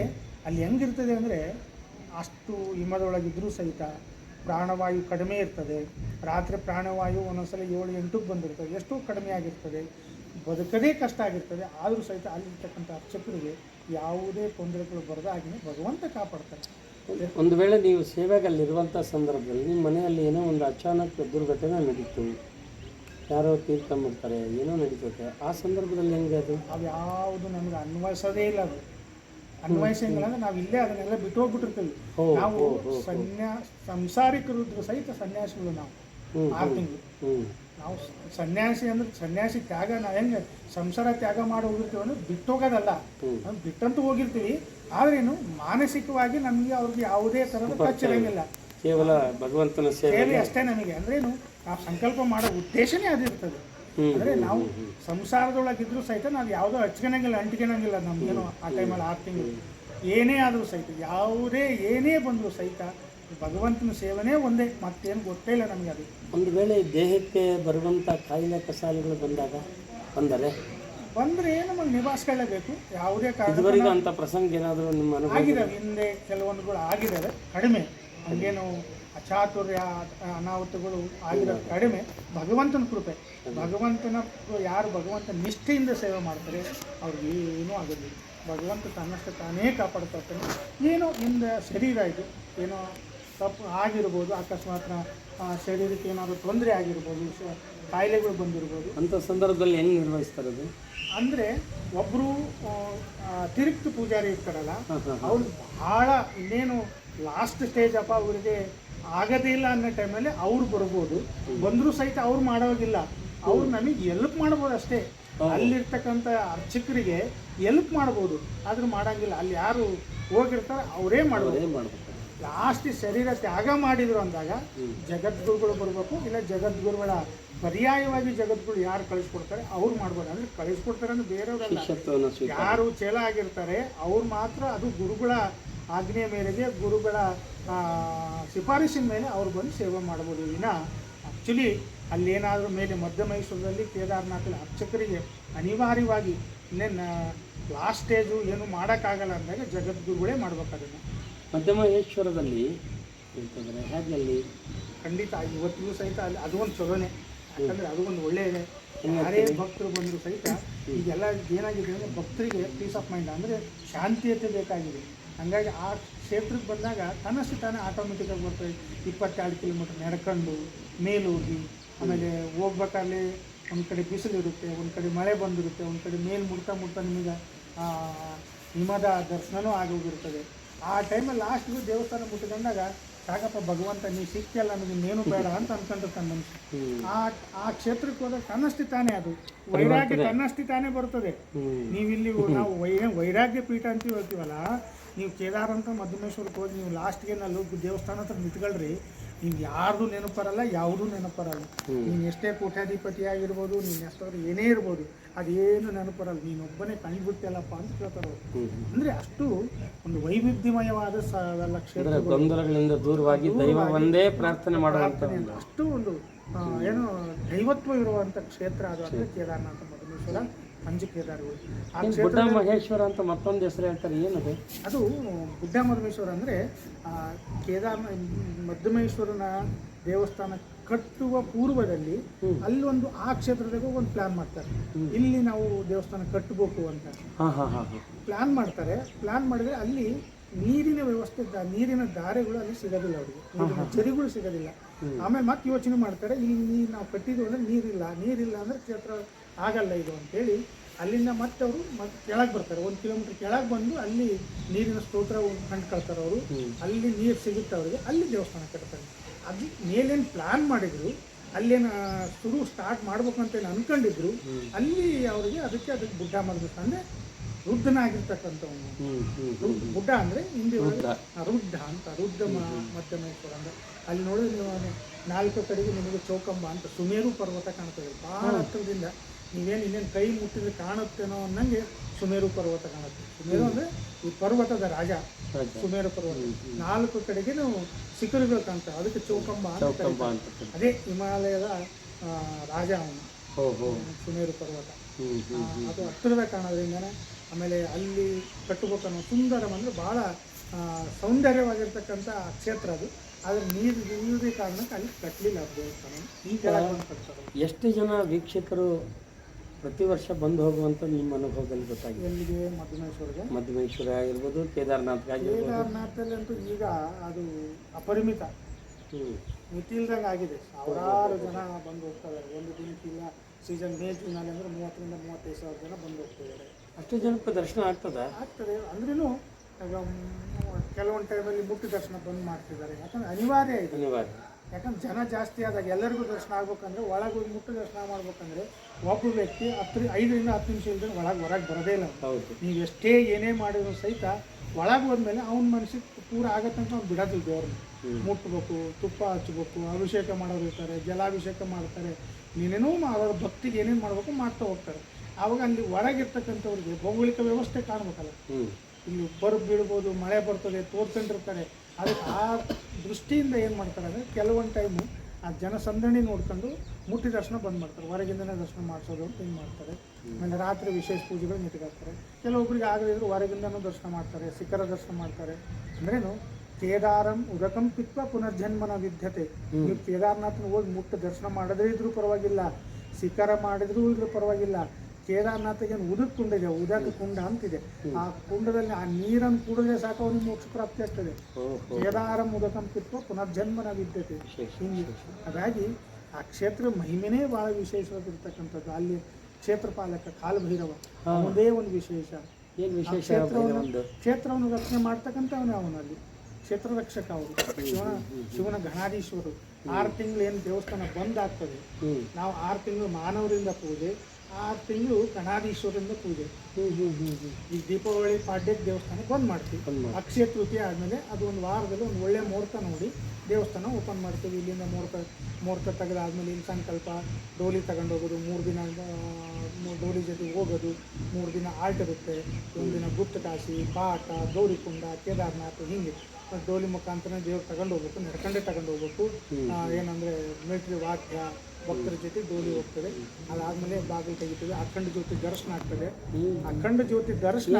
ಅಲ್ಲಿ ಹೆಂಗಿರ್ತದೆ ಅಂದರೆ ಅಷ್ಟು ಹಿಮದೊಳಗಿದ್ರೂ ಸಹಿತ ಪ್ರಾಣವಾಯು ಕಡಿಮೆ ಇರ್ತದೆ. ರಾತ್ರಿ ಪ್ರಾಣವಾಯು ಒಂದೊಂದ್ಸಲ ಏಳು ಎಂಟಕ್ಕೆ ಬಂದಿರ್ತದೆ. ಎಷ್ಟೋ ಕಡಿಮೆ ಆಗಿರ್ತದೆ. ಬದುಕದೇ ಕಷ್ಟ ಆಗಿರ್ತದೆ. ಆದರೂ ಸಹಿತ ಅಲ್ಲಿರ್ತಕ್ಕಂಥ ಅರ್ಚಕರಿಗೆ ಯಾವುದೇ ತೊಂದರೆಗಳು ಬರದ ಹಾಗೆಯೇ ಭಗವಂತ ಕಾಪಾಡ್ತಾರೆ ಒಂದು ವೇಳೆ ನೀವು ಸೇವೆಗಲ್ಲಿರುವಂಥ ಸಂದರ್ಭದಲ್ಲಿ ನಿಮ್ಮ ಮನೆಯಲ್ಲಿ ಏನೋ ಒಂದು ಅಚಾನಕ್ ದುರ್ಘಟನೆ ನಡೀತು. ಯಾರೋ ತೀರ್ಕೊಂಬಿಡ್ತಾರೆ ಏನೋ ನಡೀತದೆ. ಆ ಸಂದರ್ಭದಲ್ಲಿ ಹೆಂಗೆ ಅದು? ಅವು ಯಾವುದು ನಮಗೆ ಅನ್ವಯಿಸೋದೇ ಇಲ್ಲ ಅದು. ಅನ್ವಯಿಸಂಗಿಲ್ಲ ನಾವು ಇಲ್ಲೇ ಅದನ್ನೆಲ್ಲ ಬಿಟ್ಟು ಹೋಗ್ಬಿಟ್ಟಿರ್ತೀವಿ ನಾವು. ಸನ್ಯಾ ಸಂಸಾರಿಕರು ಇದ್ರು ಸಹಿತ ಸನ್ಯಾಸಿಗಳು ನಾವು ಆರು ತಿಂಗಳು. ನಾವು ಸನ್ಯಾಸಿ ಅಂದ್ರೆ ಸನ್ಯಾಸಿ ತ್ಯಾಗ ನಾವು ಹೆಂಗೆ ಸಂಸಾರ ತ್ಯಾಗ ಮಾಡಿ ಹೋಗಿರ್ತೀವಿ ಅಂದ್ರೆ ಬಿಟ್ಟು ಹೋಗೋದಲ್ಲ. ನಾವು ಬಿಟ್ಟಂತೂ ಹೋಗಿರ್ತೀವಿ. ಆದ್ರೇನು ಮಾನಸಿಕವಾಗಿ ನಮಗೆ ಅವ್ರಿಗೆ ಯಾವುದೇ ಥರದ ಖರ್ಚಿರಂಗಿಲ್ಲ ಕೇವಲ ಭಗವಂತನ ಸೇವೆ ಅಷ್ಟೇ ನಮಗೆ. ಅಂದ್ರೇನು ನಾವು ಸಂಕಲ್ಪ ಮಾಡೋ ಉದ್ದೇಶನೇ ಅದಿರ್ತದೆ. ಅಂದ್ರೆ ನಾವು ಸಂಸಾರದೊಳಗಿದ್ರು ಸಹಿತ ನಾವು ಯಾವುದೋ ಹಚ್ಕೊಳಂಗಿಲ್ಲ ಅಂಟ್ಕೊಳಂಗಿಲ್ಲ ನಮ್ಗೇನು ಆ ಟೈಮಲ್ಲಿ ಆರು ತಿಂಗಳು. ಏನೇ ಆದರೂ ಸಹಿತ ಯಾವುದೇ ಏನೇ ಬಂದರೂ ಸಹಿತ ಭಗವಂತನ ಸೇವನೆ ಒಂದೇ ಮತ್ತೇನು ಗೊತ್ತೇ ಇಲ್ಲ ನಮಗೆ ಅದು. ಒಂದು ವೇಳೆ ದೇಹಕ್ಕೆ ಬರುವಂಥ ಕಾಯಿಲೆ ಕಸಾಲೆಗಳು ಬಂದಾಗ ಬಂದರೆ? ಬಂದ್ರೆ ನಮಗೆ ನಿಭಾಯಿಸ್ಕೊಳ್ಳೇಬೇಕು ಯಾವುದೇ ಕಾರಣ ಇದುವರೆಗೂ ಅಂಥ ಪ್ರಸಂಗ ಏನಾದರೂ ನಿಮ್ಮ ಅನುಭವ ಆಗಿದಾವೆ ಹಿಂದೆ ಕೆಲವೊಂದುಗಳು ಆಗಿದ್ದಾವೆ ಕಡಿಮೆ. ಹಂಗೇನು ಅಚಾತುರ್ಯ ಅನಾಹುತಗಳು ಆಗಿರೋ ಕಡಿಮೆ. ಭಗವಂತನ ಕೃಪೆ. ಭಗವಂತನ ಯಾರು ಭಗವಂತ ನಿಷ್ಠೆಯಿಂದ ಸೇವೆ ಮಾಡ್ತಾರೆ ಅವ್ರಿಗೆ ಏನೂ ಆಗೋದಿಲ್ಲ. ಭಗವಂತ ತನ್ನಷ್ಟು ತಾನೇ ಕಾಪಾಡ್ಕೊಳ್ತಾನೆ. ಏನೋ ಹಿಂದೆ ಶರೀರ ಇದು. ಏನೋ ತಪ್ಪು ಆಗಿರ್ಬೋದು ಅಕಸ್ಮಾತ್ ಶರೀರಕ್ಕೆ ಏನಾದರೂ ತೊಂದರೆ ಆಗಿರ್ಬೋದು ಕಾಯಿಲೆಗಳು ಬಂದಿರ್ಬೋದು. ಅಂಥ ಸಂದರ್ಭದಲ್ಲಿ ಹೆಂಗೆ ನಿರ್ವಹಿಸ್ತಾರೆ ಅದು? ಅಂದರೆ ಒಬ್ಬರು ತಿರುಕ್ತು ಪೂಜಾರಿ ಇರ್ತಾರಲ್ಲ ಅವ್ರು ಬಹಳ ಇನ್ನೇನು ಲಾಸ್ಟ್ ಸ್ಟೇಜ್ ಅಪ್ಪ ಅವರಿಗೆ ಆಗದೇ ಇಲ್ಲ ಅನ್ನೋ ಟೈಮಲ್ಲಿ ಅವ್ರು ಬರ್ಬೋದು. ಬಂದರೂ ಸಹಿತ ಅವ್ರು ಮಾಡೋಗಿಲ್ಲ ಅವ್ರು ನಮಗೆ ಎಲ್ಪ್ ಮಾಡ್ಬೋದು ಅಷ್ಟೇ. ಅಲ್ಲಿರ್ತಕ್ಕಂಥ ಅರ್ಚಕರಿಗೆ ಎಲ್ಪ್ ಮಾಡ್ಬೋದು. ಆದರೂ ಮಾಡಂಗಿಲ್ಲ. ಅಲ್ಲಿ ಯಾರು ಹೋಗಿರ್ತಾರೆ ಅವರೇ ಮಾಡ್ಬೇಕು ಲಾಸ್ಟ್ ಶರೀರ ತ್ಯಾಗ ಮಾಡಿದ್ರು ಅಂದಾಗ ಜಗದ್ಗುರುಗಳು ಬರಬೇಕು ಇಲ್ಲ ಜಗದ್ಗುರುಗಳ ಪರ್ಯಾಯವಾಗಿ ಜಗದ್ಗುರು ಯಾರು ಕಳಿಸ್ಕೊಡ್ತಾರೆ ಅವ್ರು ಮಾಡ್ಬೋದು. ಅಂದ್ರೆ ಕಳಿಸ್ಕೊಡ್ತಾರೆ ಅಂದ್ರೆ ಬೇರೆಯವರಲ್ಲ. ಯಾರು ಚೇಲ ಆಗಿರ್ತಾರೆ ಅವ್ರು ಮಾತ್ರ ಅದು ಗುರುಗಳ ಆಜ್ಞೆ ಮೇರೆಗೆ ಗುರುಗಳ ಶಿಫಾರಸಿನ ಮೇಲೆ ಅವರು ಬಂದು ಸೇವೆ ಮಾಡ್ಬೋದು. ವಿನ ಆ್ಯಕ್ಚುಲಿ ಅಲ್ಲೇನಾದರೂ ಮೇಲೆ ಮಧ್ಯ ಮೈಸೂರಲ್ಲಿ ಕೇದಾರ್ನಾಥಲ್ಲಿ ಅರ್ಚಕರಿಗೆ ಅನಿವಾರ್ಯವಾಗಿ ಇನ್ನೇನು ಲಾಸ್ಟ್ ಸ್ಟೇಜು ಏನು ಮಾಡೋಕ್ಕಾಗಲ್ಲ ಅಂದಾಗ ಜಗದ್ಗುರುಗಳೇ ಮಾಡ್ಬೇಕಾದ್ರೆ ಮಧ್ಯಮಹೇಶ್ವರದಲ್ಲಿ ಅಂತಂದರೆ ಹೇಗೆ ಅಲ್ಲಿ ಖಂಡಿತ ಇವತ್ತಿಗೂ ಸಹಿತ ಅಲ್ಲಿ ಅದು ಒಂದು ಚಲೋನೆ. ಯಾಕಂದರೆ ಅದು ಒಂದು ಒಳ್ಳೆಯದೇ. ಯಾರೇ ಭಕ್ತರು ಬಂದರೂ ಸಹಿತ ಈಗೆಲ್ಲ ಏನಾಗಿದೆ ಅಂದರೆ ಭಕ್ತರಿಗೆ ಪೀಸ್ ಆಫ್ ಮೈಂಡ್ ಅಂದರೆ ಶಾಂತಿಯತೆ ಬೇಕಾಗಿದೆ. ಹಂಗಾಗಿ ಆ ಕ್ಷೇತ್ರಕ್ಕೆ ಬಂದಾಗ ತನ್ನಷ್ಟು ತಾನೇ ಆಟೋಮೆಟಿಕಾಗಿ ಬರ್ತದೆ. ಇಪ್ಪತ್ತೆರಡು ಕಿಲೋಮೀಟ್ರ್ ನಡ್ಕೊಂಡು ಮೇಲೋಗಿ ಆಮೇಲೆ ಹೋಗ್ಬೇಕಾದ್ರೆ ಒಂದು ಕಡೆ ಬಿಸಿಲಿರುತ್ತೆ ಒಂದು ಕಡೆ ಮಳೆ ಬಂದಿರುತ್ತೆ ಒಂದು ಕಡೆ ಮೇಲೆ ಮುಡ್ತಾ ಮುಡ್ತಾ ನಿಮಗೆ ಆ, ಹಿಮದ ದರ್ಶನವೂ ಆಗೋಗಿರ್ತದೆ ಆ ಟೈಮಲ್ಲಿ ಲಾಸ್ಟ್ಗೆ ದೇವಸ್ಥಾನ ಮುಟ್ಕೊಂಡಾಗ ಸಾಕಪ್ಪ ಭಗವಂತ ನೀ ಸಿಕ್ತಿಯಲ್ಲ ನಮಗೆ ಇನ್ನೇನು ಬೇಡ ಅಂತ ಅನ್ಕೊಂಡಿರ್ತಾನೆ ಮನುಷ್ಯ. ಆ ಆ ಕ್ಷೇತ್ರಕ್ಕೆ ಹೋದಾಗ ತನ್ನಷ್ಟು ತಾನೇ ಅದು. ವೈರಾಗ್ಯ ತನ್ನಷ್ಟು ತಾನೇ ಬರ್ತದೆ. ನೀವಿಲ್ಲಿ ನಾವು ವೈ ವೈರಾಗ್ಯ ಪೀಠ ಅಂತ ಹೇಳ್ತೀವಲ್ಲ ನೀವು ಕೇದಾರ ಅಂತ ಮಧ್ಯಮೇಶ್ವರಕ್ಕೆ ಹೋಗಿ ನೀವು ಲಾಸ್ಟ್ಗೆ ಅಲ್ಲಿ ದೇವಸ್ಥಾನ ಹತ್ರ ನಿಂತ್ಕೊಳ್ರಿ ನಿಮ್ಗೆ ಯಾರ್ದು ನೆನಪರಲ್ಲ ಯಾವುದೂ ನೆನಪರಲ್ಲ ನೀನು ಎಷ್ಟೇ ಕೋಟ್ಯಾಧಿಪತಿ ಆಗಿರ್ಬೋದು ನೀನು ಎಷ್ಟಾದ್ರೂ ಏನೇ ಇರ್ಬೋದು ಅದೇನು ನೆನಪರಲ್ಲ ನೀನೊಬ್ಬನೇ ಕಣ್ಬಿಟ್ಟಲ್ಲಪ್ಪ ಅಂತ ಕೇಳ್ತಾರೆ ಅಂದ್ರೆ ಅಷ್ಟು ಒಂದು ವೈವಿಧ್ಯಮಯವಾದ ಕ್ಷೇತ್ರ ಗೊಂದಲಗಳಿಂದ ದೂರವಾಗಿ ದೈವ ಒಂದೇ ಪ್ರಾರ್ಥನೆ ಮಾಡುವಂತ ಅಷ್ಟು ಒಂದು ಏನು ದೈವತ್ವ ಇರುವಂತ ಕ್ಷೇತ್ರ ಅದು ಅಂದ್ರೆ ಕೇದಾರನಾಥ ಮಧುಮೇಶ್ವರ ಕ್ಷೇತ್ರ ಬುಡ್ಡ ಮಹೇಶ್ವರ ಅಂತ ಮತ್ತೊಂದು ಹೆಸರು ಹೇಳ್ತಾರೆ ಏನದು? ಅದು ಗುಡ್ಡ ಮಧುಮೇಶ್ವರ ಅಂದ್ರೆ ಆ, ಕೇದಾರ ಮಧುಮೇಶ್ವರನ ದೇವಸ್ಥಾನ ಕಟ್ಟುವ ಪೂರ್ವದಲ್ಲಿ. ಅಲ್ಲಿ ಒಂದು ಆ ಕ್ಷೇತ್ರದಾಗ ಒಂದು ಪ್ಲಾನ್ ಮಾಡ್ತಾರೆ. ಇಲ್ಲಿ ನಾವು ದೇವಸ್ಥಾನ ಕಟ್ಟಬೇಕು ಅಂತ. ಪ್ಲಾನ್ ಮಾಡ್ತಾರೆ. ಪ್ಲಾನ್ ಮಾಡಿದ್ರೆ ಅಲ್ಲಿ ನೀರಿನ ವ್ಯವಸ್ಥೆ ನೀರಿನ ದಾರೆಗಳು ಅಲ್ಲಿ ಸಿಗೋದಿಲ್ಲ ಅವರಿಗೆ. ನೀರಿನ ಚರಿಗಳು ಸಿಗೋದಿಲ್ಲ. ಆಮೇಲೆ ಮತ್ತೆ ಯೋಚನೆ ಮಾಡ್ತಾರೆ ಇಲ್ಲಿ ನಾವು ಕಟ್ಟಿದ್ವಿ ಅಂದ್ರೆ ನೀರಿಲ್ಲ. ನೀರಿಲ್ಲ ಅಂದ್ರೆ ಕ್ಷೇತ್ರ ಆಗಲ್ಲ ಇದು ಅಂತೇಳಿ ಅಲ್ಲಿಂದ ಮತ್ತೆ ಅವರು ಮತ್ತೆ ಕೆಳಗೆ ಬರ್ತಾರೆ. ಒಂದು ಕಿಲೋಮೀಟರ್ ಕೆಳಗೆ ಬಂದು ಅಲ್ಲಿ ನೀರಿನ ಸ್ತೋತ್ರ ಕಂಡ್ಕೊಳ್ತಾರೆ ಅವರು. ಅಲ್ಲಿ ನೀರು ಸಿಗುತ್ತೆ ಅವರಿಗೆ. ಅಲ್ಲಿ ದೇವಸ್ಥಾನ ಕಟ್ತಾರೆ. ಅದು ಮೇಲೇನು ಪ್ಲಾನ್ ಮಾಡಿದ್ರು ಅಲ್ಲೇನು ಶುರು ಸ್ಟಾರ್ಟ್ ಮಾಡ್ಬೇಕು ಅಂತ ಏನು ಅನ್ಕೊಂಡಿದ್ರು ಅಲ್ಲಿ ಅವರಿಗೆ ಅದಕ್ಕೆ ಅದಕ್ಕೆ ಗುಡ್ಡ ಮಾಡಬೇಕು ಅಂದರೆ ವೃದ್ಧನಾಗಿರ್ತಕ್ಕಂಥವನು. ಗುಡ್ಡ ಅಂದ್ರೆ ರುದ್- ಬುಡ್ಡ ಅಂದರೆ ಹಿಂದಿ. ರುದ್ಧ ಅಂತ ರುದ್ಧ ಮತ್ತೆ ಮಧ್ಯಮೇಶ್ವರ ಅಂದ್ರೆ. ಅಲ್ಲಿ ನೋಡಿದ್ರೆ ನೀವು ನಾಲ್ಕು ಕಡೆಗೆ ನಿಮಗೆ ಚೌಕಂಬ ಅಂತ ಸುಮೇರು ಪರ್ವತ ಕಾಣ್ತದೆ. ಭಾಳ ಹತ್ತಿರದಿಂದ ನೀವೇನು ಇನ್ನೇನು ಕೈ ಮುಟ್ಟಿದ್ರೆ ಕಾಣುತ್ತೇನೋ ಅನ್ನಂಗೆ ಸುಮೇರು ಪರ್ವತ ಕಾಣುತ್ತೆ. ಸುಮೇರು ಅಂದರೆ ಈ ಪರ್ವತದ ರಾಜ. ಸುಮೇರು ಪರ್ವತ. ನಾಲ್ಕು ಕಡೆಗೆ ನಾವು ಶಿಖರಗಳು ಕಾಣ್ತವೆ. ಅದಕ್ಕೆ ಚೌಕಂಬ ಅಂತ. ಅದೇ ಹಿಮಾಲಯದ ರಾಜ ಅವನು. ಸುಮೇರು ಪರ್ವತ. ಅದು ಹತ್ತಿರದ ಕಾಣೋದ್ರಿಂದ ಆಮೇಲೆ ಅಲ್ಲಿ ಕಟ್ಟಬೇಕನ್ನೋ ಸುಂದರ ಅಂದರೆ ಭಾಳ ಸೌಂದರ್ಯವಾಗಿರ್ತಕ್ಕಂಥ ಕ್ಷೇತ್ರ ಅದು. ಆದರೆ ನೀರು ಇಲ್ಲದೇ ಕಾರಣಕ್ಕೆ ಅಲ್ಲಿ ಕಟ್ಟಲಿಲ್ಲ ದೇವಸ್ಥಾನ. ಈ ಕೆಳಗೆ ಎಷ್ಟು ಜನ ವೀಕ್ಷಕರು ಪ್ರತಿ ವರ್ಷ ಬಂದು ಹೋಗುವಂಥ ನಿಮ್ಮ ಅನುಭವದಲ್ಲಿ ಗೊತ್ತಾಗಿದೆ. ಎಲ್ಲಿಗೆ? ಮಧುಮೇಶ್ವರಿಗೆ? ಮಧುಮೇಶ್ವರ ಆಗಿರ್ಬೋದು ಕೇದಾರನಾಥ್ ಆಗಿರ್ಬೋದು. ಕೇದಾರ್ನಾಥಲ್ಲಿ ಅಂತೂ ಈಗ ಅದು ಅಪರಿಮಿತ. ಹ್ಞೂ ಮಿತಿ ಆಗಿದೆ. ಸಾವಿರಾರು ಜನ ಬಂದು ಹೋಗ್ತಾರೆ ಒಂದು ದಿನಕ್ಕಿಲ್ಲ ಸೀಸನ್ ಮೇ ಜೂನಲ್ಲಿ ಅಂದರೆ ಮೂವತ್ತರಿಂದ ಮೂವತ್ತೈದು ಸಾವಿರ ಜನ ಬಂದು ಹೋಗ್ತಿದ್ದಾರೆ ಅಷ್ಟು ಜನಕ್ಕೆ ದರ್ಶನ ಆಗ್ತದೆ? ಆಗ್ತದೆ. ಅಂದ್ರೂ ಕೆಲವೊಂದು ಟೈಮಲ್ಲಿ ಮುಟ್ಟು ದರ್ಶನ ಬಂದ್ ಮಾಡ್ತಿದ್ದಾರೆ. ಯಾಕಂದ್ರೆ ಅನಿವಾರ್ಯ ಇದೆ. ಅನಿವಾರ್ಯ. ಯಾಕಂದ್ರೆ ಜನ ಜಾಸ್ತಿ ಆದಾಗ ಎಲ್ಲರಿಗೂ ದರ್ಶನ ಆಗ್ಬೇಕಂದ್ರೆ ಒಳಗೆ ಹೋಗಿ ಮುಟ್ಟು ದರ್ಶನ ಮಾಡ್ಬೇಕಂದ್ರೆ ಒಬ್ಬ ವ್ಯಕ್ತಿ ಹತ್ತು ಐದರಿಂದ ಹತ್ತು ನಿಮಿಷ ಇಲ್ಲದೆ ಒಳಗೆ ಹೊರಗೆ ಬರೋದೇ ಇಲ್ಲ. ಹೌದು. ನೀವು ಎಷ್ಟೇ ಏನೇ ಮಾಡಿದ್ರು ಸಹಿತ ಒಳಗೆ ಹೋದ್ಮೇಲೆ ಅವ್ನ ಮನಸ್ಸಿಗೆ ಪೂರ ಆಗತ್ತಂತ ಅವ್ನು ಬಿಡೋದಿಲ್ಲ ದೇವ್ರನ್ನ. ಮುಟ್ಟಬೇಕು ಮುಟ್ಬೇಕು ತುಪ್ಪ ಹಚ್ಬೇಕು ಅಭಿಷೇಕ ಮಾಡೋರು ಇರ್ತಾರೆ ಜಲಾಭಿಷೇಕ ಮಾಡ್ತಾರೆ. ನೀನೇನೋ ಅವರ ಭಕ್ತಿಗೆ ಏನೇನು ಮಾಡಬೇಕು ಮಾಡ್ತಾ ಹೋಗ್ತಾರೆ. ಆವಾಗ ಅಲ್ಲಿ ಒಳಗಿರ್ತಕ್ಕಂಥವ್ರಿಗೆ ಭೌಗೋಳಿಕ ವ್ಯವಸ್ಥೆ ಕಾಣ್ಬೇಕಲ್ಲ. ಇಲ್ಲಿ ಬರ್ಬ್ ಬೀಳ್ಬೋದು ಮಳೆ ಬರ್ತದೆ ತೋರ್ಕೊಂಡಿರ್ತಾರೆ. ಅದಕ್ಕೆ ಆ ದೃಷ್ಟಿಯಿಂದ ಏನು ಮಾಡ್ತಾರೆ ಅಂದರೆ ಕೆಲವೊಂದು ಟೈಮು ಆ ಜನಸಂದಣಿ ನೋಡ್ಕೊಂಡು ಮುಟ್ಟಿ ದರ್ಶನ ಬಂದ್ ಮಾಡ್ತಾರೆ. ಹೊರಗಿಂದನೇ ದರ್ಶನ ಮಾಡಿಸೋದು ಅಂತ ಏನು ಮಾಡ್ತಾರೆ? ಆಮೇಲೆ ರಾತ್ರಿ ವಿಶೇಷ ಪೂಜೆಗಳು ನಿಂತ್ಕೊಳ್ತಾರೆ ಕೆಲವೊಬ್ರಿಗೆ ಆಗದಿದ್ರು ಹೊರಗಿಂದನೂ ದರ್ಶನ ಮಾಡ್ತಾರೆ ಶಿಖರ ದರ್ಶನ ಮಾಡ್ತಾರೆ. ಅಂದ್ರೇನು ಕೇದಾರಂ ಉದಕಂ ಪಿತ್ವ ಪುನರ್ಜನ್ಮನ ವಿದ್ಯತೆ. ನೀವು ಕೇದಾರನಾಥನ ಹೋಗಿ ಮುಟ್ಟು ದರ್ಶನ ಮಾಡದೇ ಇದ್ರೂ ಪರವಾಗಿಲ್ಲ ಶಿಖರ ಮಾಡಿದ್ರೂ ಇದ್ರೂ ಪರವಾಗಿಲ್ಲ ಕೇದಾರನಾಥಗೆ ಏನು ಉದಕ್ ಕುಂಡ ಇದೆ ಉದಕ್ ಕುಂಡ ಅಂತಿದೆ. ಆ ಕುಂಡದಲ್ಲಿ ಆ ನೀರನ್ನು ಕುಡಿದ್ರೆ ಸಾಕು ಅವನಿಗೆ ಮೋಕ್ಷ ಪ್ರಾಪ್ತಿ ಆಗ್ತದೆ. ಕೇದಾರ ಉದಕಂ ಪಿತ್ವ ಪುನರ್ಜನ್ಮನ ವಿದ್ಯತೆ. ಹಿಂಗೆ. ಹಾಗಾಗಿ ಆ ಕ್ಷೇತ್ರ ಮಹಿಮೆನೇ ಬಹಳ ವಿಶೇಷವಾಗಿರ್ತಕ್ಕಂಥದ್ದು. ಅಲ್ಲಿ ಕ್ಷೇತ್ರಪಾಲಕ ಕಾಲಭೈರವ ಅವನದೇ ಒಂದು ವಿಶೇಷ. ಏನು ಆ ವಿಶೇಷ ಕ್ಷೇತ್ರವನ್ನು ಒಂದು? ಕ್ಷೇತ್ರವನ್ನು ರಕ್ಷಣೆ ಮಾಡ್ತಕ್ಕಂಥವನೇ ಅವನಲ್ಲಿ ಕ್ಷೇತ್ರ ರಕ್ಷಕ ಅವರು. ಶಿವನ ಶಿವನ ಘನಾಧೀಶ್ವರು. ಆರು ತಿಂಗಳು ಏನು ದೇವಸ್ಥಾನ ಬಂದ್ ಆಗ್ತದೆ ನಾವು ಆರು ತಿಂಗಳು ಮಾನವರಿಂದ ಪೂಜೆ ಆರು ತಿಂಗಳು ಗಣಾಧೀಶ್ವರಿಂದ ಪೂಜೆ. ಈ ದೀಪಾವಳಿ ಪಾಡ್ಯದ ದೇವಸ್ಥಾನಕ್ಕೆ ಬಂದ್ ಮಾಡ್ತೀವಿ. ಅಕ್ಷಯ ತೃತೀಯ ಆದಮೇಲೆ ಅದು ಒಂದು ವಾರದಲ್ಲಿ ಒಂದು ಒಳ್ಳೆ ಮುಹೂರ್ತ ನೋಡಿ ದೇವಸ್ಥಾನ ಓಪನ್ ಮಾಡ್ತೀವಿ. ಇಲ್ಲಿಂದ ಮುಹೂರ್ತ ಮುಹೂರ್ತ ತೆಗೆದಾದ್ಮೇಲೆ ಇಲ್ಲಿ ಸಂಕಲ್ಪ ಡೋಲಿ ತಗೊಂಡೋಗೋದು ಮೂರು ದಿನ ಡೋಲಿ ಜೊತೆ ಹೋಗೋದು ಮೂರು ದಿನ ಆಲ್ಟ್ ಇರುತ್ತೆ ಒಂದು ದಿನ ಗುಟ್ಟು ಕಾಶಿ ಪಾಠ ಗೌರಿಕುಂಡ ಕೇದಾರ್ನಾಥ್ ಹಿಂಗೆ. ಡೋಲಿ ಮುಖಾಂತರ ದೇವ್ರು ತಗೊಂಡು ಹೋಗ್ಬೇಕು ನಡ್ಕೊಂಡೇ ತಗೊಂಡು ಹೋಗ್ಬೇಕು ಏನಂದ್ರೆ ಮಿಲಿಟರಿ ವಾಕ್ಯ ಭಕ್ತರ ಜೊತೆ ಡೋಲಿ ಹೋಗ್ತದೆ. ಅದಾದ್ಮೇಲೆ ಬಾಗಿಲು ತೆಗಿತದೆ. ಅಖಂಡ ಜ್ಯೋತಿ ದರ್ಶನ ಆಗ್ತದೆ. ಅಖಂಡ ಜ್ಯೋತಿ ದರ್ಶನ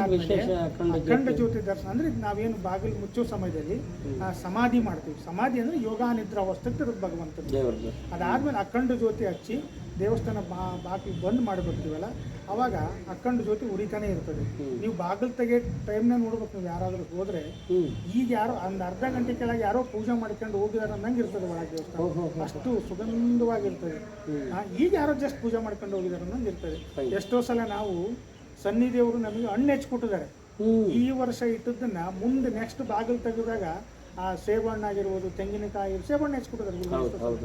ಅಖಂಡ ಜ್ಯೋತಿ. ದರ್ಶನ ಅಂದ್ರೆ ನಾವೇನು ಬಾಗಿಲು ಮುಚ್ಚೋ ಸಮಯದಲ್ಲಿ ಆ, ಸಮಾಧಿ ಮಾಡ್ತೀವಿ. ಸಮಾಧಿ ಅಂದ್ರೆ ಯೋಗಾನಿದ್ರ ಭಗವಂತನ ದೇವ್ರದ್ದು. ಅದಾದ್ಮೇಲೆ ಅಖಂಡ ಜ್ಯೋತಿ ಹಚ್ಚಿ ದೇವಸ್ಥಾನ ಬಾ ಬಾಗಿಲು ಬಂದ್ ಮಾಡಿಬಿಡ್ತೀವಲ್ಲ ಅವಾಗ ಅಕ್ಕಂಡ ಜ್ಯೋತಿ ಉರಿತಾನೆ ಇರ್ತದೆ. ನೀವು ಬಾಗಿಲು ತೆಗೆ ಟೈಮ್ನ ನೋಡ್ಬೇಕು ನೀವು ಯಾರಾದ್ರೂ ಹೋದ್ರೆ. ಈಗ ಯಾರೋ ಒಂದು ಅರ್ಧ ಗಂಟೆ ಕೆಳಗೆ ಯಾರೋ ಪೂಜೆ ಮಾಡ್ಕೊಂಡು ಹೋಗಿದಾರೆ ಅನ್ನಂಗೆ ಇರ್ತದೆ ಒಳಗೆ ದೇವಸ್ಥಾನ. ಅಷ್ಟು ಸುಗಂಧವಾಗಿರ್ತದೆ ಈಗ ಯಾರೋ ಜಸ್ಟ್ ಪೂಜೆ ಮಾಡ್ಕೊಂಡು ಹೋಗಿದಾರೆ ಅನ್ನಂಗೆ ಇರ್ತದೆ. ಎಷ್ಟೋ ಸಲ ನಾವು ಸನ್ನಿ ದೇವರು ನಮಗೆ ಹಣ್ಣು ಹೆಚ್ಚಿಕೊಟ್ಟಿದ್ದಾರೆ ಈ ವರ್ಷ ಇಟ್ಟದನ್ನ ಮುಂದೆ ನೆಕ್ಸ್ಟ್ ಬಾಗಿಲು ತೆಗೆದಾಗ ಆ ಸೇಬಣ್ಣು ಆಗಿರ್ಬೋದು ತೆಂಗಿನಕಾಯಿ ಸೇಬಣ್ಣು ಹೆಚ್ಚಿಕೊಟ್ಟಿದ್ದಾರೆ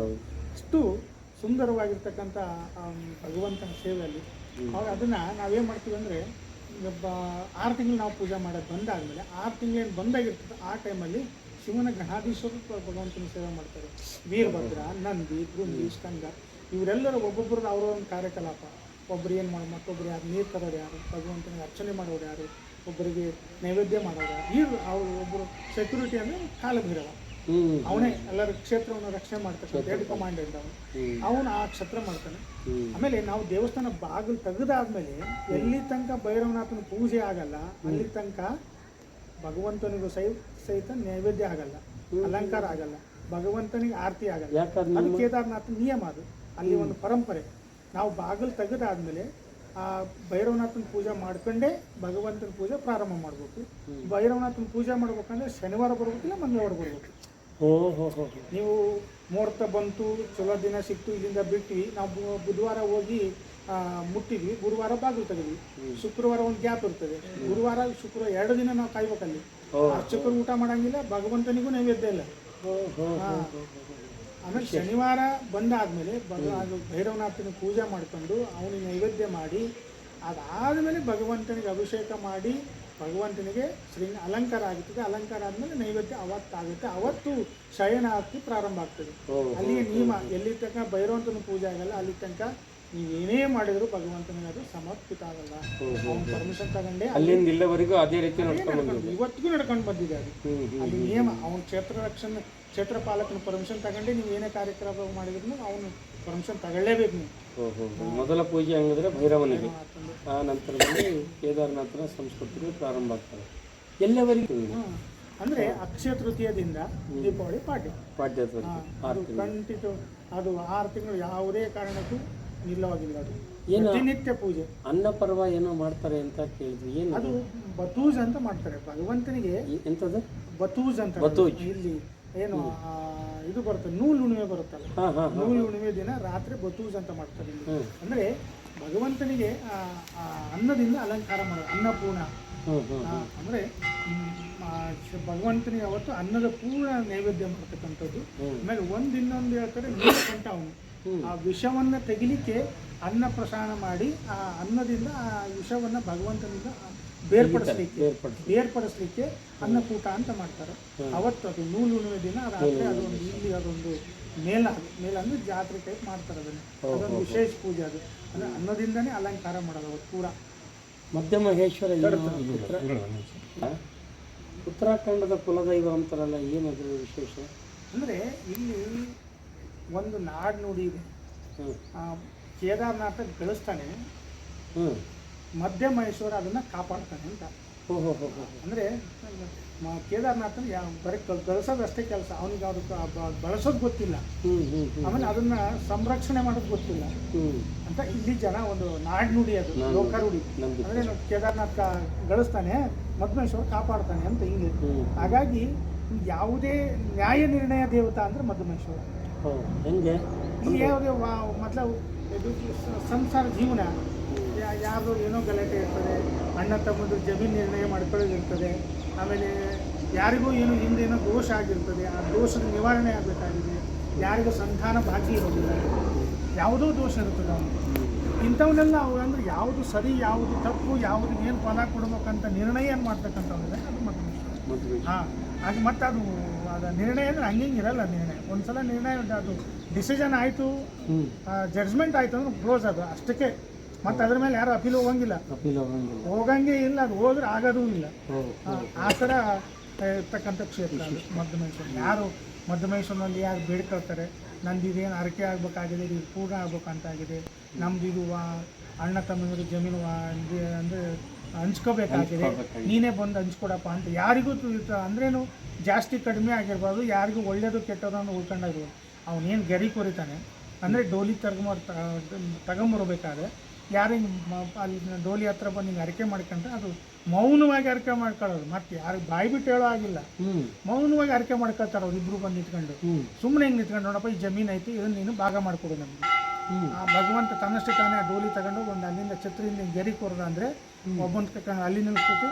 ಅಷ್ಟು ಸುಂದರವಾಗಿರ್ತಕ್ಕಂಥ ಭಗವಂತನ ಸೇವೆಯಲ್ಲಿ. ಅವಾಗ ಅದನ್ನ ನಾವೇನು ಮಾಡ್ತೀವಿ ಅಂದರೆ ಒಬ್ಬ ಆರು ತಿಂಗಳು ನಾವು ಪೂಜೆ ಮಾಡೋದು ಬಂದಾದ್ಮೇಲೆ ಆರು ತಿಂಗಳೇನು ಬಂದಾಗಿರ್ತದೆ ಆ ಟೈಮಲ್ಲಿ ಶಿವನ ಗ್ರಹಾಧೀಶರು ಭಗವಂತನ ಸೇವೆ ಮಾಡ್ತಾರೆ. ವೀರಭದ್ರ ನಂದಿ ಬೃಂದಿ ಸ್ಕಂದ ಇವರೆಲ್ಲರೂ ಒಬ್ಬೊಬ್ಬರದ್ದು ಅವರ ಒಂದು ಕಾರ್ಯಕಲಾಪ. ಒಬ್ರು ಏನು ಮಾಡೋ ಮತ್ತೊಬ್ರು ಯಾರು ನೀರು ತರೋರು ಯಾರು ಭಗವಂತನಿಗೆ ಅರ್ಚನೆ ಮಾಡೋರು ಯಾರು ಒಬ್ಬರಿಗೆ ನೈವೇದ್ಯ ಮಾಡೋರು ಯಾರು ಈ ಅವರು ಒಬ್ಬರು ಸೆಕ್ಯೂರಿಟಿ ಅಂದರೆ ಕಾಲಭೈರವ. ಅವನೇ ಎಲ್ಲರ ಕ್ಷೇತ್ರವನ್ನು ರಕ್ಷಣೆ ಮಾಡ್ತಕ್ಕಂಥ ಹೆಡ್ ಕಮಾಂಡ್ ಅವನು. ಅವನು ಆ ಕ್ಷೇತ್ರ ಮಾಡ್ತಾನೆ. ಆಮೇಲೆ ನಾವು ದೇವಸ್ಥಾನ ಬಾಗಿಲು ತೆಗೆದಾದ್ಮೇಲೆ ಎಲ್ಲಿ ತನಕ ಭೈರವನಾಥನ ಪೂಜೆ ಆಗಲ್ಲ ಅಲ್ಲಿ ತನಕ ಭಗವಂತನಿಗೂ ಸೈ ಸಹಿತ ನೈವೇದ್ಯ ಆಗಲ್ಲ ಅಲಂಕಾರ ಆಗಲ್ಲ ಭಗವಂತನಿಗೆ ಆರತಿ ಆಗಲ್ಲ. ಅದು ಕೇದಾರನಾಥನ ನಿಯಮ ಅದು. ಅಲ್ಲಿ ಒಂದು ಪರಂಪರೆ. ನಾವು ಬಾಗಿಲು ತೆಗೆದಾದ್ಮೇಲೆ ಆ ಭೈರವನಾಥನ ಪೂಜೆ ಮಾಡ್ಕೊಂಡೇ ಭಗವಂತನ ಪೂಜೆ ಪ್ರಾರಂಭ ಮಾಡಬೇಕು. ಭೈರವನಾಥನ ಪೂಜೆ ಮಾಡ್ಬೇಕಂದ್ರೆ ಶನಿವಾರ ಬರ್ಬೇಕಿಲ್ಲ ಮಂಗಳವಾರ ಬರ್ಬೇಕು. ನೀವು ಮುಹೂರ್ತ ಬಂತು ಚಲೋ ದಿನ ಸಿಕ್ತು ಇಲ್ಲಿಂದ ಬಿಟ್ವಿ. ನಾವು ಬುಧವಾರ ಹೋಗಿ ಮುಟ್ಟಿದ್ವಿ. ಗುರುವಾರ ಬಾಗಿಲು ತೆಗೆದ್ವಿ. ಶುಕ್ರವಾರ ಒಂದು ಗ್ಯಾಪ್ ಇರ್ತದೆ. ಗುರುವಾರ ಶುಕ್ರವಾರ ಎರಡು ದಿನ ನಾವು ಕಾಯ್ಬೇಕಲ್ಲಿ. ಅರ್ಚಕರು ಊಟ ಮಾಡಂಗಿಲ್ಲ ಭಗವಂತನಿಗೂ ನೈವೇದ್ಯ ಇಲ್ಲ. ಆಮೇಲೆ ಶನಿವಾರ ಬಂದಾದ್ಮೇಲೆ ಭೈರವನಾಥನ ಪೂಜೆ ಮಾಡ್ಕೊಂಡು ಅವನಿಗೆ ನೈವೇದ್ಯ ಮಾಡಿ ಅದಾದಮೇಲೆ ಭಗವಂತನಿಗೆ ಅಭಿಷೇಕ ಮಾಡಿ ಭಗವಂತನಿಗೆ ಶ್ರೀ ಅಲಂಕಾರ ಆಗುತ್ತದೆ ಅಲಂಕಾರ ಆದಮೇಲೆ ನೈವೇದ್ಯ ಅವತ್ತಾಗುತ್ತೆ ಅವತ್ತು ಶಯನ ಆರತಿ ಪ್ರಾರಂಭ ಆಗ್ತದೆ. ಅಲ್ಲಿ ಅಲ್ಲಿಗೆ ನಿಯಮ ಎಲ್ಲಿ ತನಕ ಭೈರವಂತನ ಪೂಜೆ ಆಗಲ್ಲ ಅಲ್ಲಿ ತನಕ ನೀವೇನೇ ಮಾಡಿದ್ರು ಭಗವಂತನಿಗೆ ಅದು ಸಮರ್ಪಿತ ಆಗಲ್ಲ. ಅವನು ಪರ್ಮಿಷನ್ ತಗೊಂಡೆ ಅಲ್ಲಿ ಅಲ್ಲಿಂದ ಇಲ್ಲವರೆಗೂ ಅದೇ ರೀತಿ ಇವತ್ತಿಗೂ ನಡ್ಕೊಂಡು ಬಂದಿದೆ ಅದು. ಅಲ್ಲಿ ನಿಯಮ ಅವನ ಕ್ಷೇತ್ರ ರಕ್ಷಣೆ ಕ್ಷೇತ್ರ ಪಾಲಕನ ಪರ್ಮಿಷನ್ ತಗೊಂಡೆ ನೀವು ಏನೇ ಕಾರ್ಯಕ್ರಮ ಮಾಡಿದ್ರು ಅವನು ಪರ್ಮಿಷನ್ ತಗೊಳ್ಳೇಬೇಕು ನೀವು. ಮೊದಲ ಪೂಜೆ ಹಂಗಿದ್ರೆ ಭೈರವನಿಗೆ. ಆ ನಂತರದಲ್ಲಿ ಕೇದಾರನಾಥನ ಸಂಸ್ಕೃತಿಗಳು ಪ್ರಾರಂಭ ಆಗ್ತದೆ ಎಲ್ಲವರೆಗೂ ಅಂದ್ರೆ ಅಕ್ಷಯ ತೃತೀಯದಿಂದ ದೀಪಾವಳಿ ಪಾಠ್ಯ ಪಾಠ್ಯ ಕಂಟಿತು ಅದು ಆರು ತಿಂಗಳು ಯಾವುದೇ ಕಾರಣಕ್ಕೂ ನಿಲ್ಲವಾಗಿಲ್ಲ ಅದು. ಏನು? ಪ್ರತಿನಿತ್ಯ ಪೂಜೆ. ಅನ್ನ ಪರ್ವ ಏನೋ ಮಾಡ್ತಾರೆ ಅಂತ ಕೇಳಿದ್ವಿ. ಏನು ಅದು ಬತೂಜ್ ಅಂತ ಮಾಡ್ತಾರೆ. ಭಗವಂತನಿಗೆ ಎಂಥದ್ದು ಬತೂಜ್ ಅಂತ ಬತೂಜ್. ಇಲ್ಲಿ ಏನು ಇದು ಬರುತ್ತೆ ನೂಲು ಹುಣ್ಣಿಮೆ ಬರುತ್ತಲ್ಲ. ನೂಲ್ ಹಾಂ ಹಾಂ. ನೂಲು ಉಣಿಮೆ ದಿನ ರಾತ್ರಿ ಬತ್ತೂಸ್ ಅಂತ ಮಾಡ್ತಾರೆ ಇಲ್ಲಿ. ಅಂದ್ರೆ ಭಗವಂತನಿಗೆ ಅನ್ನದಿಂದ ಅಲಂಕಾರ ಮಾಡೋದು ಅನ್ನಪೂರ್ಣ ಅಂದ್ರೆ ಭಗವಂತನಿಗೆ ಅವತ್ತು ಅನ್ನದ ಪೂರ್ಣ ನೈವೇದ್ಯ ಮಾಡ್ತಕ್ಕಂಥದ್ದು ಆಮೇಲೆ ಒಂದ್ ಇನ್ನೊಂದು ಹೇಳ್ತಾರೆ ನೀಲಕಂಠ ಅವನು. ಆ ವಿಷವನ್ನ ತೆಗಿಲಿಕ್ಕೆ ಅನ್ನ ಪ್ರಸಾರ ಮಾಡಿ ಆ ಅನ್ನದಿಂದ ಆ ವಿಷವನ್ನ ಭಗವಂತನಿಂದ ಬೇರ್ಪಡಿಸ್ಲಿಕ್ಕೆ ಬೇರ್ಪಡಿಸಿ ಬೇರ್ಪಡಿಸ್ಲಿಕ್ಕೆ ಅನ್ನಕೂಟ ಅಂತ ಮಾಡ್ತಾರೆ. ಅವತ್ತು ಅದು ನೂಲು ಉಣಿವೆ ದಿನ ರಾತ್ರಿ ಅದೊಂದು ಇಲ್ಲಿ ಅದೊಂದು ಮೇಲ ಅದು. ಮೇಲ ಅಂದ್ರೆ ಜಾತ್ರೆ ಟೈಪ್ ಮಾಡ್ತಾರೆ ಅದನ್ನು. ಅದೊಂದು ವಿಶೇಷ ಪೂಜೆ ಅದು. ಅಂದ್ರೆ ಅನ್ನದಿಂದನೇ ಅಲಂಕಾರ ಮಾಡೋದು ಅವತ್ತು ಪೂರ. ಮಧ್ಯಮಹೇಶ್ವರ ಮಹೇಶ್ವರ? ಉತ್ತರಾಖಂಡದ ಕುಲದೈವ ಅಂತಾರಲ್ಲ ಏನದು ವಿಶೇಷ? ಅಂದ್ರೆ ಇಲ್ಲಿ ಒಂದು ನಾಡು ನುಡಿ ಇದೆ. ಹ್ಞೂ ಆ, ಕೇದಾರನಾಥ ಗಳಿಸ್ತಾನೆ ಹ್ಞೂ ಮಧ್ಯ ಮಹೇಶ್ವರ ಅದನ್ನ ಕಾಪಾಡ್ತಾನೆ ಅಂತ. ಓಹೋ ಹೋ ಅಂದ್ರೆ ಕೇದಾರನಾಥನ ಯಾವ ಬರೀ ಕಲ್ ಅಷ್ಟೇ ಕೆಲಸ. ಅವನಿಗೆ ಅವ್ರ ಬಳಸೋದು ಗೊತ್ತಿಲ್ಲ. ಆಮೇಲೆ ಅದನ್ನ ಸಂರಕ್ಷಣೆ ಮಾಡೋದು ಗೊತ್ತಿಲ್ಲ. ಅಂತ ಇಲ್ಲಿ ಜನ ಒಂದು ನಾಡ್ನುಡಿ ಅದು ಲೋಕರುಡಿ. ಅಂದ್ರೆ ಕೇದಾರನಾಥ ಗಳಿಸ್ತಾನೆ ಮಧ್ಮೇಶ್ವರ ಕಾಪಾಡ್ತಾನೆ ಅಂತ ಹಿಂಗೆ. ಹಾಗಾಗಿ ಯಾವುದೇ ನ್ಯಾಯ ನಿರ್ಣಯ ದೇವತಾ ಅಂದ್ರೆ ಮಧುಮೇಶ್ವರ ಹೆಂಗೆ? ಇಲ್ಲಿ ಯಾವುದೇ ಮೊದಲು ಇದು ಸಂಸಾರ ಜೀವನ ಯಾರ್ದೋ ಏನೋ ಗಲಾಟೆ ಇರ್ತದೆ ಅಣ್ಣ ತಮ್ಮದು ಜಮೀನು ನಿರ್ಣಯ ಮಾಡ್ಕೊಳ್ಳೋದಿರ್ತದೆ ಆಮೇಲೆ ಯಾರಿಗೂ ಏನು ಹಿಂದೇನೋ ದೋಷ ಆಗಿರ್ತದೆ ಆ ದೋಷದ ನಿವಾರಣೆ ಆಗಬೇಕಾಗಿದೆ ಯಾರಿಗೂ ಸಂತಾನ ಬಾಕಿ ಇರೋದಿಲ್ಲ. ಯಾವುದೋ ದೋಷ ಇರ್ತದೆ ಅವನು ಇಂಥವನ್ನೆಲ್ಲ ಅವ್ರು ಅಂದ್ರೆ ಯಾವುದು ಸರಿ ಯಾವುದು ತಪ್ಪು ಯಾವುದು ಏನು ಫಲ ಕೊಡಬೇಕಂತ ನಿರ್ಣಯ ಏನು ಮಾಡ್ತಕ್ಕಂಥವ್ರಿದೆ ಅದು ಮತ್ತೆ ಮದುವೆ ಹಾಂ ಅದು ಮತ್ತೆ ಅದು ಅದು ನಿರ್ಣಯ ಅಂದರೆ ಹಂಗೆ ಇರಲ್ಲ ನಿರ್ಣಯ. ಒಂದ್ಸಲ ನಿರ್ಣಯ ಅದು ಡಿಸಿಷನ್ ಆಯಿತು ಜಡ್ಜ್ಮೆಂಟ್ ಆಯಿತು ಅಂದ್ರೆ ಕ್ಲೋಸ್ ಅದು ಅಷ್ಟಕ್ಕೆ. ಮತ್ತೆ ಅದ್ರ ಮೇಲೆ ಯಾರು ಅಪೀಲ್ ಹೋಗಂಗಿಲ್ಲ. ಅಪೀಲ್ ಹೋಗಂಗಿಲ್ಲ. ಹೋಗಂಗೆ ಇಲ್ಲ ಅದು ಹೋದ್ರೆ ಆಗೋದೂ ಇಲ್ಲ. ಆ, ಥರ ಇರ್ತಕ್ಕಂಥ ಕ್ಷೇತ್ರ ಅದು ಮಧ್ಯಮೈಸೂರು ಯಾರು ಮಧ್ಯಮೇಶ್ವರನಲ್ಲಿ ಯಾರು ಬೇಡ್ಕೊಳ್ತಾರೆ ನಂದು ಇದೇನು ಅರಕೆ ಆಗ್ಬೇಕಾಗಿದೆ ಇದು ಪೂರ್ಣ ಆಗ್ಬೇಕಂತಾಗಿದೆ ನಮ್ದು ಇದು ವಾ ಅಣ್ಣ ತಮ್ಮಂದಿರು ಜಮೀನು ವಾ ಅಂದರೆ ಹಂಚ್ಕೋಬೇಕಾಗಿದೆ. ನೀನೇ ಬಂದು ಹಂಚ್ಕೊಡಪ್ಪ ಅಂತ ಯಾರಿಗೂ ಅಂದ್ರೇನು ಜಾಸ್ತಿ ಕಡಿಮೆ ಆಗಿರ್ಬಾರ್ದು ಯಾರಿಗೂ ಒಳ್ಳೇದು ಕೆಟ್ಟದನ್ನು ಉಳ್ಕೊಂಡಾಗಿರ್ಬೋದು ಅವನೇನು ಗರಿ ಕೊರಿತಾನೆ. ಅಂದರೆ ಡೋಲಿ ತಗೊಂಬರ್ ತಗೊಂಬರ್ಬೇಕಾದ್ರೆ ಯಾರು ಹಿಂಗೆ ಅಲ್ಲಿ ಡೋಲಿ ಹತ್ರ ಬಂದು ಹಿಂಗೆ ಅರಿಕೆ ಮಾಡ್ಕೊಂಡ್ರೆ ಅದು ಮೌನವಾಗಿ ಅರಿಕೆ ಮಾಡ್ಕೊಳ್ಳೋದು ಮತ್ತೆ ಯಾರು ಬಾಯಿ ಬಿಟ್ಟು ಹೇಳೋ ಆಗಿಲ್ಲ ಮೌನವಾಗಿ ಅರಿಕೆ ಮಾಡ್ಕೊಳ್ತಾರೆ ಅವ್ರು ಇಬ್ರು ಬಂದು ನಿಂತ್ಕೊಂಡು. ಸುಮ್ಮನೆ ಹಿಂಗೆ ನಿಂತ್ಕೊಂಡು ನೋಡಪ್ಪ ಈ ಜಮೀನು ಐತಿ ಇದನ್ನ ನೀನು ಭಾಗ ಮಾಡಿಕೊಡು ನಮಗೆ. ಆ ಭಗವಂತ ತನ್ನಷ್ಟು ತಾನೇ ಆ ಡೋಲಿ ತಗೊಂಡು ಒಂದು ಅಲ್ಲಿಂದ ಛತ್ರಿಯಿಂದ ಗೆರಿ ಕೊರ್ದ ಅಂದರೆ ಒಬ್ಬನ್ ಕರ್ಕೊಂಡು ಅಲ್ಲಿ ನಿಲ್ಲಿಸ್ಬೇಕು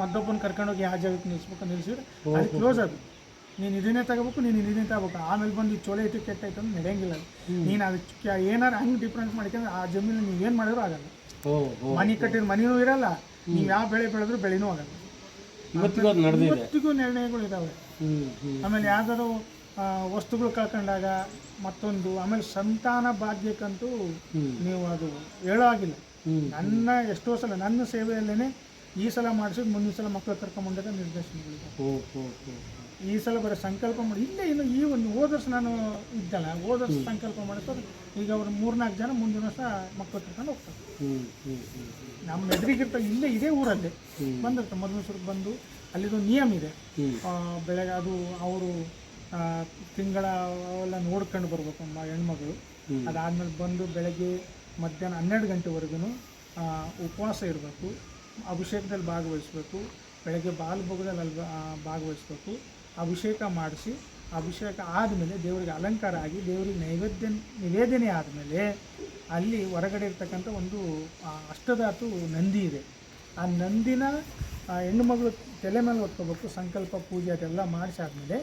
ಮತ್ತೊಬ್ಬನ ಕರ್ಕೊಂಡೋಗಿ ಆ ಜಾಗಕ್ಕೆ ನಿಲ್ಲಿಸ್ಬೇಕು ನಿಲ್ಲಿಸಿದ್ರೆ ಅದು ಕ್ಲೋಸ್ ಅದು ನೀನು ಇದನ್ನೇ ತಗೋಬೇಕು ನೀನು ಇದನ್ನೇ ತಗೋಬೇಕು. ಆಮೇಲೆ ಬಂದು ಚೋಲೆ ಐತಿ ಕೆಟ್ಟ ಐತೆ ಅಂದ್ರೆ ನಡೆಯಂಗಿಲ್ಲ ಅದು. ನೀನು ಅದಕ್ಕೆ ಏನಾರು ಹಂಗೆ ಡಿಫ್ರೆನ್ಸ್ ಮಾಡ್ಕೊಂಡ್ರೆ ಆ ಜಮೀನು ನೀವು ಏನು ಮಾಡಿದ್ರು ಆಗಲ್ಲ. ಮನೆ ಕಟ್ಟಿದ ಮನೆಯೂ ಇರಲ್ಲ ನೀವು ಯಾವ ಬೆಳೆ ಬೆಳೆದ್ರು ಬೆಳೆನೂ ಆಗಲ್ಲ. ಇವತ್ತಿಗೂ ನಿರ್ಣಯಗಳು ಇದಾವೆ. ಆಮೇಲೆ ಯಾವ್ದಾದ್ರು ವಸ್ತುಗಳು ಕಳ್ಕೊಂಡಾಗ ಮತ್ತೊಂದು ಆಮೇಲೆ ಸಂತಾನ ಭಾಗ್ಯಕ್ಕಂತೂ ನೀವು ಅದು ಹೇಳೋ ಆಗಿಲ್ಲ ನನ್ನ ಎಷ್ಟೋ ಸಲ ನನ್ನ ಸೇವೆಯಲ್ಲೇ ಈ ಸಲ ಮಾಡಿಸಿದ್ ಮುಂದಿನ ಸಲ ಮಕ್ಕಳು ಕರ್ಕೊಂಬಂದಾಗ ನಿರ್ದೇಶನಗಳಿದೆ. ಓಹ್ ಓಹ್ ಹೋ ಈ ಸಲ ಬರೋ ಸಂಕಲ್ಪ ಮಾಡಿ ಇಲ್ಲೇ ಇನ್ನು ಈ ಒಂದು ಹೋದ ವರ್ಷ ನಾನು ಇದ್ದಲ್ಲ ಹೋದ ವರ್ಷ ಸಂಕಲ್ಪ ಮಾಡಿಸೋದು ಈಗ ಅವ್ರು ಮೂರ್ನಾಲ್ಕು ಜನ ಮುಂದಿನ ವರ್ಷ ಮಕ್ಕಳು ತಿಳ್ಕೊಂಡು ಹೋಗ್ತಾರೆ. ನಮ್ಮ ಎದುರಿಗಿರ್ತ ಇಲ್ಲೇ ಇದೇ ಊರಲ್ಲಿ. ಬಂದಿರ್ತಾರೆ ಮಧುಮೇಶ್ವರಕ್ಕೆ ಬಂದು ಅಲ್ಲಿದು ನಿಯಮ ಇದೆ. ಬೆಳಗ್ಗೆ ಅದು ಅವರು ತಿಂಗಳ ಅವೆಲ್ಲ ನೋಡ್ಕೊಂಡು ಬರ್ಬೇಕು ಹೆಣ್ಮಗಳು. ಅದಾದ್ಮೇಲೆ ಬಂದು ಬೆಳಗ್ಗೆ ಮಧ್ಯಾಹ್ನ ಹನ್ನೆರಡು ಗಂಟೆವರೆಗೂ ಉಪವಾಸ ಇರಬೇಕು ಅಭಿಷೇಕದಲ್ಲಿ ಭಾಗವಹಿಸ್ಬೇಕು ಬೆಳಗ್ಗೆ ಬಾಲ್ ಭೋಗದಲ್ಲಿ ಅಲ್ಲಿ ಭಾಗವಹಿಸ್ಬೇಕು. ಅಭಿಷೇಕ ಮಾಡಿಸಿ ಅಭಿಷೇಕ ಆದಮೇಲೆ ದೇವರಿಗೆ ಅಲಂಕಾರ ಆಗಿ ದೇವರಿಗೆ ನೈವೇದ್ಯ ನಿವೇದನೆ ಆದಮೇಲೆ ಅಲ್ಲಿ ಹೊರಗಡೆ ಇರ್ತಕ್ಕಂಥ ಒಂದು ಅಷ್ಟದಾತು ಅಷ್ಟಧಾತು ನಂದಿ ಇದೆ. ಆ ನಂದಿನ ಆ ಹೆಣ್ಣು ಮಗಳು ತಲೆ ಮೇಲೆ ಹೊತ್ಕೋಬೇಕು ಸಂಕಲ್ಪ ಪೂಜೆ ಅದೆಲ್ಲ ಮಾಡಿಸಾದ್ಮೇಲೆ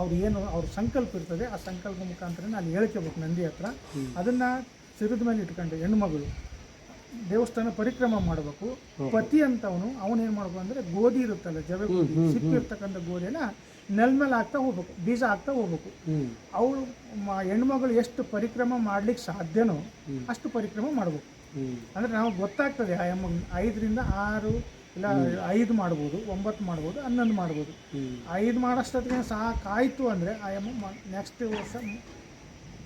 ಅವ್ರು ಏನು ಅವ್ರ ಸಂಕಲ್ಪ ಇರ್ತದೆ ಆ ಸಂಕಲ್ಪ ಮುಖಾಂತರ ಅಲ್ಲಿ ಹೇಳ್ಕೋಬೇಕು ನಂದಿ ಹತ್ರ. ಅದನ್ನು ಸಿರಿದ ಮೇಲೆ ಇಟ್ಕೊಂಡು ಹೆಣ್ಣುಮಗಳು. ದೇವಸ್ಥಾನ ಪರಿಕ್ರಮ ಮಾಡಬೇಕು. ಪತಿ ಅಂತವನು ಅವನೇನು ಮಾಡಬೇಕು ಅಂದರೆ ಗೋಧಿ ಇರುತ್ತಲ್ಲ ಜವೆ ಗೋಧಿ ಸಿಕ್ಕಿರ್ತಕ್ಕಂಥ ಗೋಧಿನ ನೆಲ ಮೇಲೆ ಆಗ್ತಾ ಹೋಗ್ಬೇಕು ಬೀಜ ಆಗ್ತಾ ಹೋಗ್ಬೇಕು. ಅವಳು ಹೆಣ್ಮಗಳು ಎಷ್ಟು ಪರಿಕ್ರಮ ಮಾಡ್ಲಿಕ್ಕೆ ಸಾಧ್ಯನೋ ಅಷ್ಟು ಪರಿಕ್ರಮ ಮಾಡ್ಬೇಕು. ಅಂದ್ರೆ ನಾವು ಗೊತ್ತಾಗ್ತದೆ ಆ ಎಮ್ಮ ಐದರಿಂದ ಆರು ಇಲ್ಲ ಐದು ಮಾಡ್ಬೋದು ಒಂಬತ್ತು ಮಾಡ್ಬೋದು ಹನ್ನೊಂದು ಮಾಡ್ಬೋದು. ಐದು ಮಾಡೋಷ್ಟೊತ್ತಿಗೆ ಸಾಕಾಯ್ತು ಅಂದರೆ ಆ ಎಮ್ಮ ನೆಕ್ಸ್ಟ್ ವರ್ಷ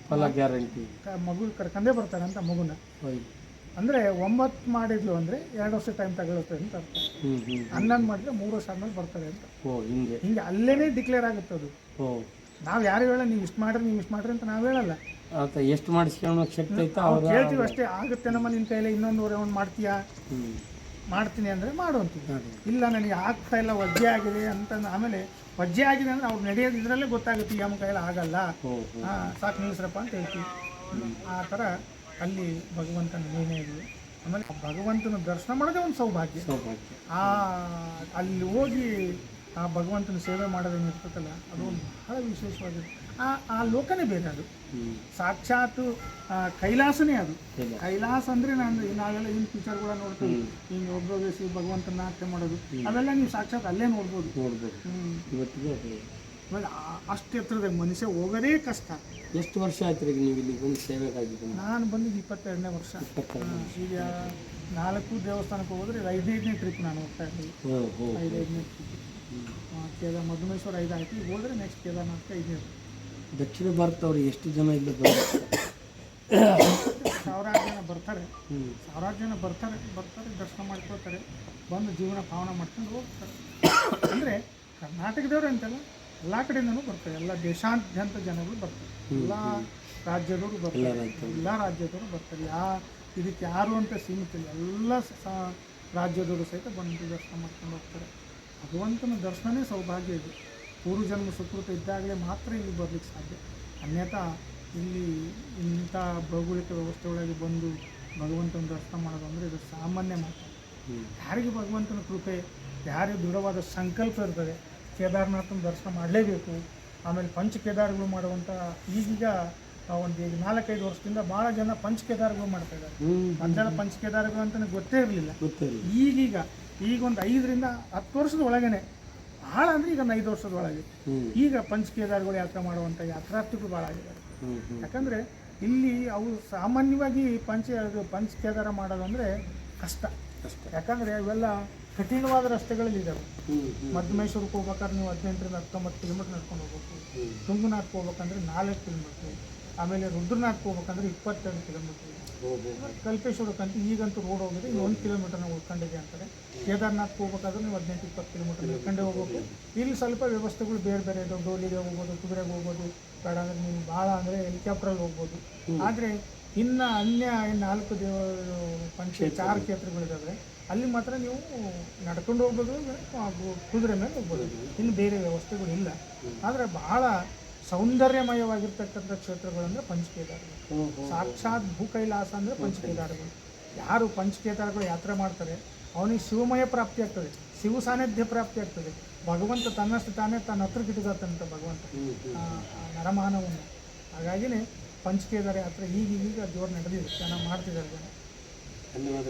ಫಲ ಗ್ಯಾರಂಟಿ. ಮಗು ಕರ್ಕೊಂಡೇ ಬರ್ತಾರೆ ಅಂತ ಮಗುನ ಅಂದರೆ ಒಂಬತ್ತು ಮಾಡಿದ್ಲು ಅಂದರೆ ಎರಡು ವರ್ಷ ಟೈಮ್ ತಗೊಳುತ್ತೆ ಅಂತ ಅರ್ಥ. ಹನ್ನೊಂದು ಮಾಡಿದ್ರೆ ಮೂರು ವರ್ಷ ಆದ್ಮೇಲೆ ಬರ್ತಾರೆ ಅಂತ. ಹಿಂಗೆ. ಹಿಂಗೆ ಅಲ್ಲೇನೇ ಡಿಕ್ಲೇರ್ ಆಗುತ್ತೆ ಅದು. ನಾವು ಯಾರು ಹೇಳ ನೀವು ಇಷ್ಟು ಮಾಡ್ರಿ ನೀವು ಇಷ್ಟು ಮಾಡ್ರಿ ಅಂತ ನಾವು ಹೇಳಲ್ಲ. ಎಷ್ಟು ಮಾಡಿಸ್ಕೊಳ್ಳೋ ಶಕ್ತಿ ಐತೆ ಅಷ್ಟೇ ಆಗುತ್ತೆ ನಮ್ಮ ನಿನ್ನ ಕೈಯಲ್ಲಿ ಇನ್ನೊಂದು ರೌಂಡ್ ಮಾಡ್ತೀಯಾ? ಮಾಡ್ತೀನಿ ಅಂದರೆ ಮಾಡು ಅಂತೀವಿ. ಇಲ್ಲ ನನಗೆ ಆಗ್ತಾ ಇಲ್ಲ ವಜ್ಜೆ ಆಗಿದೆ ಅಂತ ಆಮೇಲೆ ವಜ್ಜೆ ಆಗಿದೆ ಅಂದ್ರೆ ಅವ್ರು ನಡೆಯೋದು ಇದರಲ್ಲೇ ಗೊತ್ತಾಗುತ್ತೆ ನಮ್ಮ ಕೈಯಲ್ಲಿ ಆಗಲ್ಲ. ಸಾಕು ನಿಲ್ಲಿಸ್ರಪ್ಪ ಅಂತ ಹೇಳ್ತೀವಿ. ಆ ಥರ ಅಲ್ಲಿ ಭಗವಂತನ ಏನೇ ಇದೆ. ಆಮೇಲೆ ಆ ಭಗವಂತನ ದರ್ಶನ ಮಾಡೋದೇ ಒಂದು ಸೌಭಾಗ್ಯ. ಸೌಭಾಗ್ಯ. ಆ ಅಲ್ಲಿ ಹೋಗಿ ಆ ಭಗವಂತನ ಸೇವೆ ಮಾಡೋದೇನು ಇರ್ತದಲ್ಲ ಅದು ಒಂದು ಬಹಳ ವಿಶೇಷವಾಗಿರುತ್ತೆ ಆ ಆ ಲೋಕನೇ ಬೇರೆ ಅದು. ಸಾಕ್ಷಾತ್ ಆ, ಕೈಲಾಸನೇ ಅದು. ಕೈಲಾಸ. ಅಂದ್ರೆ ನಾನು ನಾವೆಲ್ಲ ಏನು ಪಿಕ್ಚರ್ಗಳ ನೋಡ್ತೀವಿ. ಹಿಂಗೆ ಒಬ್ಬೊಬ್ಬ ಭಗವಂತನ ನಾಟ್ಯ ಮಾಡೋದು. ಅವೆಲ್ಲ ನೀವು ಸಾಕ್ಷಾತ್ ಅಲ್ಲೇ ನೋಡ್ಬೋದು. ನೋಡ್ಬೋದು. ಇವತ್ತಿಗೆ ಆಮೇಲೆ ಅಷ್ಟು ಎತ್ತರದಾಗ ಮನುಷ್ಯ ಹೋಗೋದೇ ಕಷ್ಟ. ಎಷ್ಟು ವರ್ಷ ಆಯ್ತು ರೀ ನೀವು ಇಲ್ಲಿ ಬಂದು ಸೇವೆಗಾಗಿ ನಾನು ಬಂದಿದ್ದು ಇಪ್ಪತ್ತೆರಡನೇ ವರ್ಷ. ಈಗ ನಾಲ್ಕು ದೇವಸ್ಥಾನಕ್ಕೆ ಹೋದ್ರೆ ಐದೈದನೇ ಟ್ರಿಪ್ ನಾನು ಹೋಗ್ತಾ ಇದ್ದೀನಿ. ಐದೈದನೇ ಟ್ರಿಪ್ ಕೇದಾರ್ ಮಧುಮೇಶ್ವರ ಐದು ಆಯ್ತು. ಈಗ ಹೋದ್ರೆ ನೆಕ್ಸ್ಟ್ ಕೇದಾರ್ನಾಥ ಐದನೇ ದಕ್ಷಿಣ ಭಾರತದವ್ರು ಎಷ್ಟು ಜನ ಇಲ್ಲ ಸಾವಿರಾರು ಜನ ಬರ್ತಾರೆ. ಸಾವಿರಾರು ಜನ ಬರ್ತಾರೆ. ಬರ್ತಾರೆ ದರ್ಶನ ಮಾಡ್ಕೊಳ್ತಾರೆ. ಬಂದು ಜೀವನ ಪಾವನ ಮಾಡ್ಕೊಂಡು ಹೋಗ್ತಾರೆ. ಅಂದರೆ ಕರ್ನಾಟಕದವ್ರು ಅಂತಲ್ಲ. ಎಲ್ಲ ಕಡೆಯಿಂದನೂ ಬರ್ತಾರೆ. ಎಲ್ಲ ದೇಶಾದ್ಯಂತ ಜನಗಳು ಬರ್ತಾರೆ. ಎಲ್ಲ ರಾಜ್ಯದವರು ಬರ್ತಾರೆ. ಎಲ್ಲ ರಾಜ್ಯದವರು. ಬರ್ತಾರೆ. ಯಾ ಇದಕ್ಕೆ ಯಾರು ಅಂತ ಸೀಮಿತ ಇಲ್ಲ. ಎಲ್ಲ ರಾಜ್ಯದವರು ಸಹಿತ ಬಂದು ದರ್ಶನ ಮಾಡ್ಕೊಂಡು ಹೋಗ್ತಾರೆ. ಭಗವಂತನ ದರ್ಶನವೇ ಸೌಭಾಗ್ಯ ಇದೆ. ಪೂರ್ವಜನ್ಮ ಸುಕೃತ ಇದ್ದಾಗಲೇ ಮಾತ್ರ ಇಲ್ಲಿ ಬರಲಿಕ್ಕೆ ಸಾಧ್ಯ. ಅನ್ಯಥಾ ಇಲ್ಲಿ ಇಂಥ ಭೌಗೋಳಿಕ ವ್ಯವಸ್ಥೆ ಒಳಗೆ ಬಂದು ಭಗವಂತನ ದರ್ಶನ ಮಾಡೋದು ಅಂದರೆ ಇದು ಸಾಮಾನ್ಯ ಮಾತು. ಯಾರಿಗೆ ಭಗವಂತನ ಕೃಪೆ ಯಾರಿಗೆ ದೃಢವಾದ ಸಂಕಲ್ಪ ಇರ್ತದೆ ಕೇದಾರನಾಥನ ದರ್ಶನ ಮಾಡಲೇಬೇಕು. ಆಮೇಲೆ ಪಂಚ ಕೇದಾರಗಳು ಮಾಡುವಂಥ ಈಗೀಗ ಒಂದು ಈಗ ನಾಲ್ಕೈದು ವರ್ಷದಿಂದ ಭಾಳ ಜನ ಪಂಚ ಕೇದಾರಗಳು ಮಾಡ್ತಾ ಇದ್ದಾರೆ. ಮೊದಲೆಲ್ಲ ಪಂಚ ಕೇದಾರಗಳು ಅಂತ ಗೊತ್ತೇ ಇರಲಿಲ್ಲ. ಈಗೀಗ ಈಗ ಒಂದು ಐದರಿಂದ ಹತ್ತು ವರ್ಷದ ಒಳಗೇನೆ ಭಾಳ ಅಂದ್ರೆ ಈಗ ಒಂದು ಐದು ವರ್ಷದ ಒಳಗೆ. ಈಗ ಪಂಚ ಕೇದಾರಗಳು ಯಾತ್ರೆ ಮಾಡುವಂಥ ಯಾತ್ರಾರ್ಥಿಗಳು ಭಾಳ ಆಗಿದ್ದಾರೆ. ಯಾಕಂದರೆ ಇಲ್ಲಿ ಅವು ಸಾಮಾನ್ಯವಾಗಿ ಪಂಚ ಪಂಚ ಕೇದಾರ ಮಾಡೋದಂದ್ರೆ ಕಷ್ಟ. ಯಾಕಂದ್ರೆ ಯಾಕಂದರೆ ಅವೆಲ್ಲ ಕಠಿಣವಾದ ರಸ್ತೆಗಳಲ್ಲಿ ಇದ್ದಾವೆ ಹೋಗ್ಬೇಕಾದ್ರೆ ನೀವು ಹದಿನೆಂಟರಿಂದ ಹತ್ತೊಂಬತ್ತು ಕಿಲೋಮೀಟ್ರ್ ನಡ್ಕೊಂಡು ಹೋಗ್ಬೇಕು. ತುಂಗುನಾಥ್ ತುಂಗನಾಥ್ಗೆ ಹೋಗ್ಬೇಕಂದ್ರೆ ನಾಲ್ಕು ಕಿಲೋಮೀಟ್ರ್ ಆಮೇಲೆ ರುದ್ರನಾಥ್ಗೆ ಹೋಗ್ಬೇಕಂದ್ರೆ ಇಪ್ಪತ್ತೆರಡು ಕಿಲೋಮೀಟ್ರ್ ಕಲ್ಪೇಶ್ವರಕ್ಕಂತ ಈಗಂತೂ ರೋಡ್ ಹೋಗಿದೆ ಈಗ ಒಂದು ಕಿಲೋಮೀಟರ್ನ ಉಳ್ಕೊಂಡಿದೆ ಅಂತಾರೆ ಕೇದಾರ್ನಾಥ್ಗೆ ಹೋಗ್ಬೇಕಾದ್ರೆ ನೀವು ಹದಿನೆಂಟು ಇಪ್ಪತ್ತು ಕಿಲೋಮೀಟರ್ ನಡ್ಕೊಂಡೇ ಹೋಗ್ಬೇಕು. ಇಲ್ಲಿ ಸ್ವಲ್ಪ ವ್ಯವಸ್ಥೆಗಳು ಬೇರೆ ಬೇರೆ ಇದಾವೆ. ಡೋಲಿಗೆ ಹೋಗ್ಬೋದು ಕುದುರೆಗೆ ಹೋಗ್ಬೋದು ಬೇಡ ಅಂದರೆ ನೀವು ಭಾಳ ಅಂದರೆ ಹೆಲಿಕಾಪ್ಟ್ರಲ್ಲಿ ಹೋಗ್ಬೋದು. ಆದರೆ ಇನ್ನು ಅನ್ಯ ನಾಲ್ಕು ದೇವ ಪಂಚ ಚಾರ್ ಕ್ಷೇತ್ರಗಳಿದ್ದಾವೆ ಅಲ್ಲಿ ಮಾತ್ರ ನೀವು ನಡ್ಕೊಂಡು ಹೋಗ್ಬೋದು ಹಾಗೂ ಕುದುರೆ ಮೇಲೆ ಹೋಗ್ಬೋದು. ಇನ್ನು ಬೇರೆ ವ್ಯವಸ್ಥೆಗಳು ಇಲ್ಲ. ಆದರೆ ಬಹಳ ಸೌಂದರ್ಯಮಯವಾಗಿರ್ತಕ್ಕಂಥ ಕ್ಷೇತ್ರಗಳಂದರೆ ಪಂಚಕೇದಾರಗಳು. ಸಾಕ್ಷಾತ್ ಭೂ ಕೈಲಾಸ ಅಂದರೆ ಪಂಚಕೇದಾರಗಳು. ಯಾರು ಪಂಚಕೇದಾರಗಳು ಯಾತ್ರೆ ಮಾಡ್ತಾರೆ ಅವನಿಗೆ ಶಿವಮಯ ಪ್ರಾಪ್ತಿ ಆಗ್ತದೆ ಶಿವ ಸಾನ್ನಿಧ್ಯ ಪ್ರಾಪ್ತಿ ಆಗ್ತದೆ. ಭಗವಂತ ತನ್ನಷ್ಟು ತಾನೇ ತನ್ನ ಹತ್ರ ಕಿಟುಗತ್ತಂತ ಭಗವಂತ. ನರಮಾನವನ್ನು ಹಾಗಾಗಿನೇ ಪಂಚಕೇದಾರ ಯಾತ್ರೆ ಈಗ ಈಗ ಜೋರು ನಡೆದಿದೆ. ಚೆನ್ನಾಗಿ ಮಾಡ್ತಿದ್ದಾರೆ ಜನ. ಧನ್ಯವಾದ